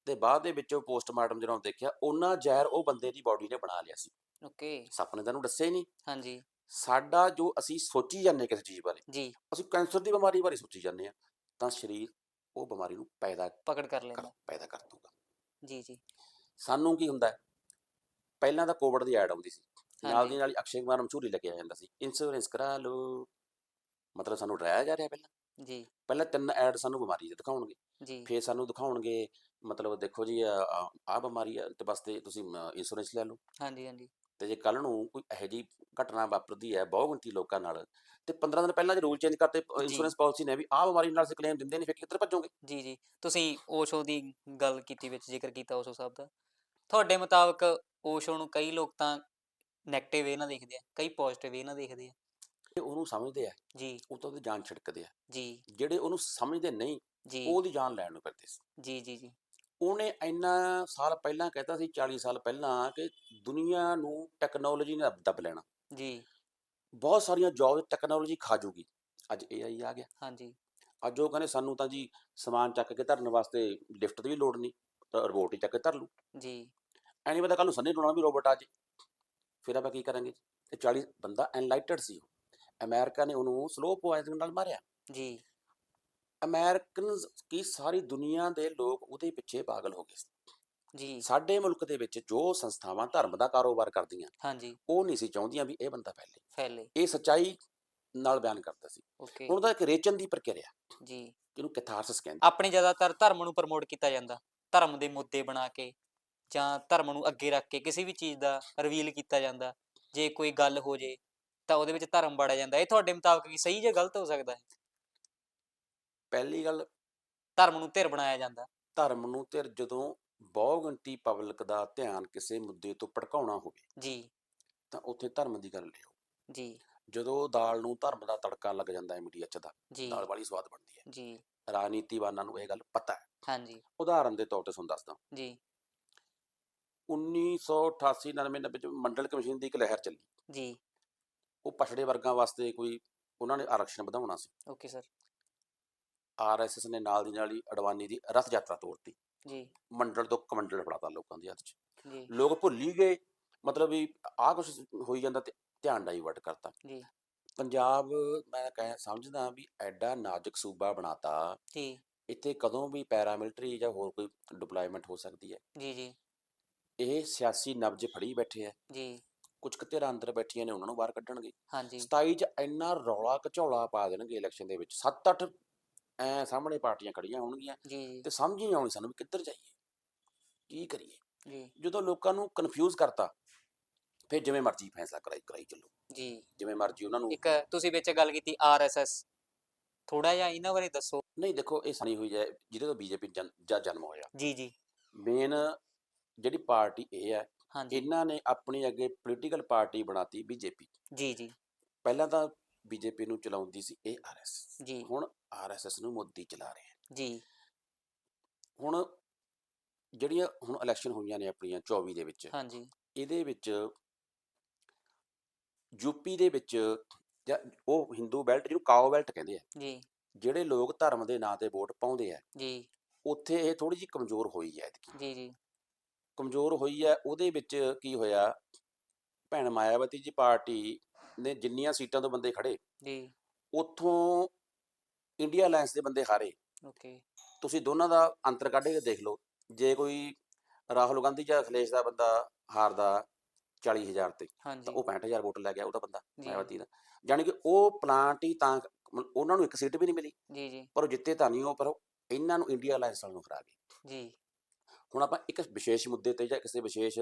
ਤੇ ਬਾਅਦ ਦੇ ਵਿੱਚ ਪੋਸਟਮਾਰਟਮ ਜਦੋਂ ਦੇਖਿਆ ਉਹਨਾਂ ਜ਼ਹਿਰ ਉਹ ਬੰਦੇ ਦੀ ਬਾਡੀ ਨੇ ਬਣਾ ਲਿਆ ਸੀ। ਓਕੇ। ਸੱਪ ਨੇ ਤਾਂ ਉਹਨੂੰ ਦੱਸਿਆ ਹੀ ਨਹੀਂ। ਹਾਂਜੀ। ਸਾਡਾ ਜੋ ਅਸੀਂ ਸੋਚੀ ਜਾਂਦੇ ਕਿਸੇ ਚੀਜ਼ ਬਾਰੇ ਜੀ। ਅਸੀਂ ਕੈਂਸਰ ਦੀ ਬਿਮਾਰੀ ਬਾਰੇ ਸੋਚੀ ਜਾਂਦੇ ਆ ਤਾਂ ਸਰੀਰ ਉਹ ਬਿਮਾਰੀ ਨੂੰ ਪੈਦਾ ਪਕੜ ਕਰ ਕਰ ਲੈਂਦਾ ਪੈਦਾ ਕਰ ਦੂਗਾ ਜੀ ਜੀ। ਸਾਨੂੰ ਕੀ ਹੁੰਦਾ? ਪਹਿਲਾਂ ਤਾਂ ਕੋਵਿਡ ਦੀ ਐਡ ਆਉਂਦੀ ਸੀ। ਨਾਲ। ਦੀ ਨਾਲ ਅਕਸ਼ੇ ਕੁਮਾਰ ਮਸ਼ਹੂਰੀ ਲੱਗਿਆ ਜਾਂਦਾ ਸੀ। ਇੰਸ਼ੋਰੈਂਸ ਕਰਾ ਲਓ। ਮਤਲਬ ਸਾਨੂੰ ਡਰਾਇਆ ਜਾ ਰਿਹਾ ਪਹਿਲਾਂ। ਜੀ। ਪਹਿਲਾਂ ਤਿੰਨ ਐਡ ਸਾਨੂੰ ਬਿਮਾਰੀ ਦੇ ਦਿਖਾਉਣਗੇ। ਜੀ। ਫਿਰ ਸਾਨੂੰ ਦਿਖਾਉਣਗੇ ਮਤਲਬ ਦੇਖੋ ਜੀ ਆਹ ਬਿਮਾਰੀ ਹੈ ਤੇ ਬਸ ਤੇ ਤੁਸੀਂ ਇੰਸ਼ੋਰੈਂਸ ਲੈ ਲਓ। ਹਾਂਜੀ ਹਾਂਜੀ। ਤੇ ਜੇ ਕੱਲ ਨੂੰ ਕੋਈ ਇਹੋ ਜਿਹੀ ਘਟਨਾ ਵਾਪਰਦੀ ਹੈ ਬਹੁ ਗਿਣਤੀ ਲੋਕਾਂ ਨਾਲ ਤੇ 15 ਦਿਨ ਪਹਿਲਾਂ ਜੇ ਰੂਲ ਚੇਂਜ ਕਰਤੇ ਇੰਸ਼ੋਰੈਂਸ ਪਾਲਿਸੀ ਨੇ ਵੀ ਆਹ ਬਿਮਾਰੀ ਨਾਲ ਅਸੀਂ ਕਲੇਮ ਦਿੰਦੇ ਨਹੀਂ ਫਿਰ ਕਿੱਧਰ ਭੱਜੋਗੇ? ਜੀ ਜੀ। ਤੁਸੀਂ ਓਸ਼ੋ ਦੀ ਗੱਲ ਕੀਤੀ ਵਿੱਚ ਜ਼ਿਕਰ ਕੀਤਾ ਓਸ਼ੋ ਸਾਹਿਬ ਦਾ। ਤੁਹਾਡੇ ਮੁਤਾਬਕ ਓਸ਼ੋ ਨੂੰ ਕਈ ਲੋਕ ਤਾਂ 네ਗੇਟਿਵ ਵੇ ਨਾਲ ਦੇਖਦੇ ਆ ਕਈ ਪੋਜ਼ਿਟਿਵ ਵੇ ਨਾਲ ਦੇਖਦੇ ਆ। ਤੇ ਉਹਨੂੰ ਸਮਝਦੇ ਆ। ਜੀ। ਉਹ ਤਾਂ ਉਹਦੀ ਜਾਨ ਛਿੜਕਦੇ ਆ। ਜੀ। ਜਿਹੜੇ ਉਹਨੂੰ ਸਮਝਦੇ ਨਹੀਂ ਜੀ। ਉਹ ਉਹਦੀ ਜਾਨ ਲੈਣ ਨੂੰ ਫਿਰਦੇ ਸੀ। ਜੀ ਜੀ ਜੀ। ਉਹਨੇ ਇੰਨਾ ਸਾਲ ਪਹਿਲਾਂ ਕਹਿਤਾ ਸੀ 40 ਸਾਲ ਪਹਿਲਾਂ ਕਿ ਦੁਨੀਆ ਨੂੰ ਟੈਕਨੋਲੋਜੀ ਨੇ ਦੱਬ- ਲੈਣਾ। ਜੀ। ਬਹੁਤ ਸਾਰੀਆਂ ਜੌਬ ਟੈਕਨੋਲੋਜੀ ਖਾ ਜੂਗੀ। ਅੱਜ AI ਆ ਗਿਆ। ਹਾਂਜੀ। ਅੱਜ ਉਹ ਕਹਿੰਦੇ ਸਾਨੂੰ ਤਾਂ ਜੀ ਸਮਾਨ ਚੱਕ ਕੇ ਧਰਨ ਵਾਸਤੇ ਲਿਫਟ ਦੀ ਵੀ ਲੋੜ ਨਹੀਂ ਤਾਂ ਰੋਬੋਟ ਹੀ ਚੱਕ ਕੇ ਧਰ ਲੂ ਜੀ। ਐ ਨਹੀਂ ਪਤਾ ਕੱਲ ਨੂੰ ਸੰਨੀ ਡੋਣਾ ਵੀ ਰੋਬੋਟ ਆ ਜੇ। ਫਿਰ ਆਪਾਂ ਕੀ ਕਰਾਂਗੇ ਤੇ 40 ਬੰਦਾ ਐਨਲਾਈਟਡ ਸੀ ਅਮਰੀਕਾ ਨੇ ਉਹਨੂੰ ਸਲੋ ਪੋਇਜ਼ਨ ਨਾਲ ਮਾਰਿਆ। ਜੀ। ਅਮਰੀਕਨਸ ਕੀ ਸਾਰੀ ਦੁਨੀਆ ਦੇ ਲੋਕ ਉਹਦੇ ਪਿੱਛੇ ਪਾਗਲ ਹੋ ਗਏ। ਜੀ। ਸਾਡੇ ਮੁਲਕ ਦੇ ਵਿੱਚ ਜੋ ਸੰਸਥਾਵਾਂ ਧਰਮ ਦਾ ਕਾਰੋਬਾਰ ਕਰਦੀਆਂ ਹਾਂਜੀ। ਉਹ ਨਹੀਂ ਸੀ ਚਾਹੁੰਦੀਆਂ ਵੀ ਇਹ ਬੰਦਾ ਫੈਲੇ। ਫੈਲੇ। ਇਹ ਸੱਚਾਈ ਨਾਲ ਬਿਆਨ ਕਰਦਾ ਸੀ। ਓਕੇ। ਹੁਣ ਤਾਂ ਇੱਕ ਰੇਚਨ ਦੀ ਪ੍ਰਕਿਰਿਆ ਜੀ। ਜਿਹਨੂੰ ਕੈਥਾਰਸਿਸ ਕਹਿੰਦੇ ਆਪਣੇ ਜ਼ਿਆਦਾਤਰ ਧਰਮ ਨੂੰ ਪ੍ਰਮੋਟ ਕੀਤਾ ਜਾਂਦਾ। ਧਰਮ ਦੇ ਮੁੱਦੇ ਬਣਾ ਕੇ ਜਾਂ ਧਰਮ ਨੂੰ ਅੱਗੇ ਰੱਖ ਕੇ ਕਿਸੇ ਵੀ ਚੀਜ਼ ਦਾ ਰਿਵੀਲ ਕੀਤਾ ਜਾਂਦਾ। ਜੇ ਕੋਈ ਗੱਲ ਹੋ ਜੇ ਤਾਂ ਉਹਦੇ ਵਿੱਚ ਧਰਮ ਵੜਿਆ ਜਾਂਦਾ। ਇਹ ਤੁਹਾਡੇ ਮੁਤਾਬਕ ਕੀ ਸਹੀ ਜਾਂ ਗਲਤ ਹੋ ਸਕਦਾ ਹੈ? ਪਹਿਲੀ ਗੱਲ ਧਰਮ ਨੂੰ ਧਿਰ ਬਣਾਇਆ ਜਾਂਦਾ। ਧਰਮ ਨੂੰ ਤੇ ਜਦੋਂ ਬਹੁ ਗਿਣਤੀ ਪਬਲਿਕ ਦਾ ਧਿਆਨ ਕਿਸੇ ਮੁੱਦੇ ਤੋਂ ਭਟਕਾਉਣਾ ਹੋਵੇ ਜੀ। ਤਾਂ ਉੱਥੇ ਧਰਮ ਦੀ ਗੱਲ ਲਿਓ ਜੀ। ਜਦੋਂ ਦਾਲ ਨੂੰ ਧਰਮ ਦਾ ਤੜਕਾ ਲੱਗ ਜਾਂਦਾ ਹੈ ਮੀਡੀਆ 'ਚ ਦਾ ਜੀ। ਦਾਲ ਵਾਲੀ ਸਵਾਦ ਬਣਦੀ ਹੈ। ਜੀ। ਰਾਜਨੀਤੀਵਾਨਾਂ ਨੂੰ ਇਹ ਗੱਲ ਪਤਾ ਹੈ। ਹਾਂਜੀ। ਉਦਾਹਰਨ ਦੇ ਤੌਰ ਤੇ ਤੁਹਾਨੂੰ ਦੱਸਦਾ ਜੀ। 1988 99 ਵਿੱਚ ਮੰਡਲ ਕਮਿਸ਼ਨ ਦੀ ਇੱਕ ਲਹਿਰ ਚੱਲੀ। ਜੀ। ਉਹ ਪਛੜੇ ਵਰਗਾਂ ਵਾਸਤੇ ਕੋਈ ਉਹਨਾਂ ਨੇ ਆਰਕਸ਼ਣ ਵਧਾਉਣਾ ਸੀ। Okay sir. ਆਰਐਸਐਸ ਨੇ ਨਾਲ ਦੀ ਨਾਲ ਹੀ ਅਡਵਾਨੀ ਦੀ ਰਥ ਯਾਤਰਾ ਤੋਰਤੀ ਜੀ। ਮੰਡਲ ਤੋਂ ਕਮੰਡਲ ਫੜਾਤਾ ਲੋਕਾਂ ਦੇ ਹੱਥ 'ਚ। ਜੀ। ਲੋਕ ਭੁੱਲ ਹੀ ਗਏ ਮਤਲਬ ਵੀ ਆਹ ਕੁਝ ਹੋਈ ਜਾਂਦਾ ਤੇ ਧਿਆਨ ਡਾਈਵਰਟ ਕਰਤਾ। ਜੀ। ਪੰਜਾਬ ਮੈਂ ਕਹਿ ਸਮਝਦਾ ਵੀ ਐਡਾ ਨਾਜ਼ੁਕ ਸੂਬਾ ਬਣਾਤਾ। ਜੀ। ਇੱਥੇ ਕਦੋਂ ਵੀ ਪੈਰਾਮਿਲਟਰੀ ਜਾਂ ਹੋਰ ਕੋਈ ਡਿਪਲੋਇਮੈਂਟ ਹੋ ਸਕਦੀ ਹੈ। ਜੀ ਜੀ। ਇਹ ਸਿਆਸੀ ਨਬਜ ਫੜੀ ਬੈਠੇ ਆ ਜੀ। ਕੁਝ ਕੁ ਧਿਰਾਂ ਅੰਦਰ ਬੈਠੀਆਂ ਨੇ ਉਹਨਾਂ ਨੂੰ ਬਾਹਰ ਕੱਢਣਗੇ। ਹਾਂਜੀ। 27 ਚ ਇੰਨਾ ਰੌਲਾ ਘਚੌਲਾ ਪਾ ਦੇਣਗੇ ਇਲੈਕਸ਼ਨ ਦੇ ਵਿੱਚ 7-8 ਐ ਸਾਹਮਣੇ ਪਾਰਟੀਆਂ ਖੜੀਆਂ ਹੋਣਗੀਆਂ ਜੀ। ਜੀ ਤੇ ਸਮਝ ਹੀ ਨਹੀਂ ਆਉਣੀ ਸਾਨੂੰ ਵੀ ਕਿੱਧਰ ਜਾਈਏ ਕੀ ਕਰੀਏ? ਜੀ। ਜਦੋਂ ਲੋਕਾਂ ਨੂੰ ਕਨਫਿਊਜ਼ ਕਰਤਾ ਫਿਰ ਜਿਵੇਂ ਮਰਜ਼ੀ ਫੈਸਲਾ ਕਰਾਈ ਕਰਾਈ ਚੱਲੋ। ਜੀ। ਜਿਵੇਂ ਮਰਜ਼ੀ ਉਹਨਾਂ ਨੂੰ ਇੱਕ ਤੁਸੀਂ ਵਿੱਚ ਗੱਲ ਕੀਤੀ ਆਰਐਸਐਸ ਥੋੜਾ ਜਿਹਾ ਇਹਨਾਂ ਬਾਰੇ ਦੱਸੋ। ਨਹੀਂ ਦੇਖੋ ਇਹ ਸਣੀ ਹੋਈ ਹੈ ਜਿਹਦੇ ਤੋਂ ਬੀਜੇਪੀ ਦਾ ਜਨਮ ਹੋਇਆ। ਜੀ ਜੀ। ਮੇਨ ਜਿਹੜੀ ਪਾਰਟੀ ਇਹ ਹੈ ਇਹਨਾਂ ਨੇ ਆਪਣੀ ਅੱਗੇ ਪੋਲੀਟੀਕਲ ਪਾਰਟੀ ਬਣਾਤੀ ਬੀਜੇਪੀ। ਜੀ ਜੀ। ਪਹਿਲਾਂ ਤਾਂ ਬੀਜੇਪੀ ਨੂੰ ਚਲਾਉਂਦੀ ਸੀ ਇਹ ਆਰਐਸਐਸ ਜੀ। ਹੁਣ ਆਰਐਸਐਸ ਨੂੰ ਮੋਦੀ ਚਲਾ ਰਿਹਾ ਜੀ। ਹੁਣ ਜਿਹੜੀਆਂ ਹੁਣ ਇਲੈਕਸ਼ਨ ਹੋਈਆਂ ਨੇ ਆਪਣੀਆਂ 24 ਦੇ ਵਿੱਚ ਹਾਂਜੀ। ਇਹਦੇ ਵਿੱਚ ਯੂਪੀ ਦੇ ਵਿੱਚ ਜਾਂ ਉਹ ਹਿੰਦੂ ਬੈਲਟ ਜਿਹਨੂੰ ਕਾਓ ਬੈਲਟ ਕਹਿੰਦੇ ਆ ਜੀ। ਜਿਹੜੇ ਲੋਕ ਧਰਮ ਦੇ ਨਾਂ ਤੇ ਵੋਟ ਪਾਉਂਦੇ ਆ ਜੀ। ਉੱਥੇ ਇਹ ਥੋੜੀ ਜਿਹੀ ਕਮਜ਼ੋਰ ਹੋਈ ਹੈ ਐਤਕੀ। ਜੀ ਜੀ। ਕਮਜ਼ੋਰ ਹੋਈ ਹੈ ਉਹਦੇ ਵਿੱਚ ਕੀ ਹੋਇਆ ਭੈਣ ਮਾਇਆਵਤੀ ਜੀ ਪਾਰਟੀ ਨੇ ਜਿੰਨੀਆਂ ਸੀਟਾਂ ਤੋਂ ਬੰਦੇ ਖੜੇ ਜੀ। ਉੱਥੋਂ ਇੰਡੀਆ ਅਲਾਈਅੰਸ ਦੇ ਬੰਦੇ ਹਾਰੇ। ਓਕੇ। ਤੁਸੀਂ ਦੋਨਾਂ ਦਾ ਅੰਤਰ ਕੱਢ ਕੇ ਦੇਖ ਲਓ ਜੇ ਕੋਈ ਰਾਹੁਲ ਗਾਂਧੀ ਜਾਂ ਅਖਿਲੇਸ਼ ਦਾ ਬੰਦਾ ਹਾਰਦਾ 40000 ਤੇ ਤਾਂ ਉਹ 65000 ਵੋਟ ਲੈ ਗਿਆ ਉਹਦਾ ਬੰਦਾ। ਮਾਇਆਵਤੀ ਦਾ ਯਾਨੀ ਕਿ ਉਹ ਪਲਾਂਟ ਹੀ ਤਾਂ ਉਹਨਾਂ ਨੂੰ ਇੱਕ ਸੀਟ ਵੀ ਨਹੀਂ ਮਿਲੀ। ਜੀ ਜੀ। ਪਰ ਉਹ ਜਿੱਤੇ ਤਾਂ ਨਹੀਂ ਉਹ ਪਰ ਇਹਨਾਂ ਨੂੰ ਇੰਡੀਆ ਅਲਾਈਅੰਸ ਨੂੰ ਹਰਾ ਗਏ। ਜੀ। ਹੁਣ ਆਪਾਂ ਇੱਕ ਵਿਸ਼ੇਸ਼ ਮੁੱਦੇ ਤੇ ਜਾਂ ਕਿਸੇ ਵਿਸ਼ੇਸ਼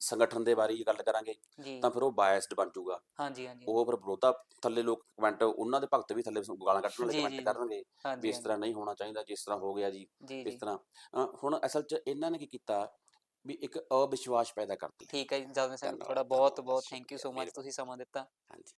ਸੰਗਠਨ ਦੇ ਬਾਰੇ ਗੱਲ ਕਰਾਂਗੇ ਤਾਂ ਫਿਰ ਉਹ ਬਾਇਸਡ ਬਣ ਜਾਊਗਾ। ਹਾਂਜੀ ਹਾਂਜੀ। ਉਹ ਫਿਰ ਵਿਰੋਧਾ ਥੱਲੇ ਲੋਕ ਕਮੈਂਟ ਉਹਨਾਂ ਦੇ ਭਗਤ ਵੀ ਥੱਲੇ ਗਾਲਾਂ ਕੱਢਣ ਵਾਲੇ ਕਮੈਂਟ ਕਰਨਗੇ ਵੀ ਇਸ ਤਰ੍ਹਾਂ ਨਹੀਂ ਹੋਣਾ ਚਾਹੀਦਾ ਜਿਸ ਤਰ੍ਹਾਂ ਹੋ ਗਿਆ ਜੀ ਇਸ ਤਰ੍ਹਾਂ। ਹੁਣ ਅਸਲ 'ਚ ਇਹਨਾਂ ਨੇ ਕੀ ਕੀਤਾ ਵੀ ਇੱਕ ਅਵਿਸ਼ਵਾਸ ਪੈਦਾ ਕਰਤਾ। ਠੀਕ ਹੈ ਜੀ ਸਿੰਘ ਧੰਨਵਾਦ, ਤੁਹਾਡਾ ਬਹੁਤ ਬਹੁਤ ਥੈਂਕ ਯੂ ਸੋ ਮਚ ਤੁਸੀਂ ਸਮਾਂ ਦਿੱਤਾ। ਹਾਂਜੀ।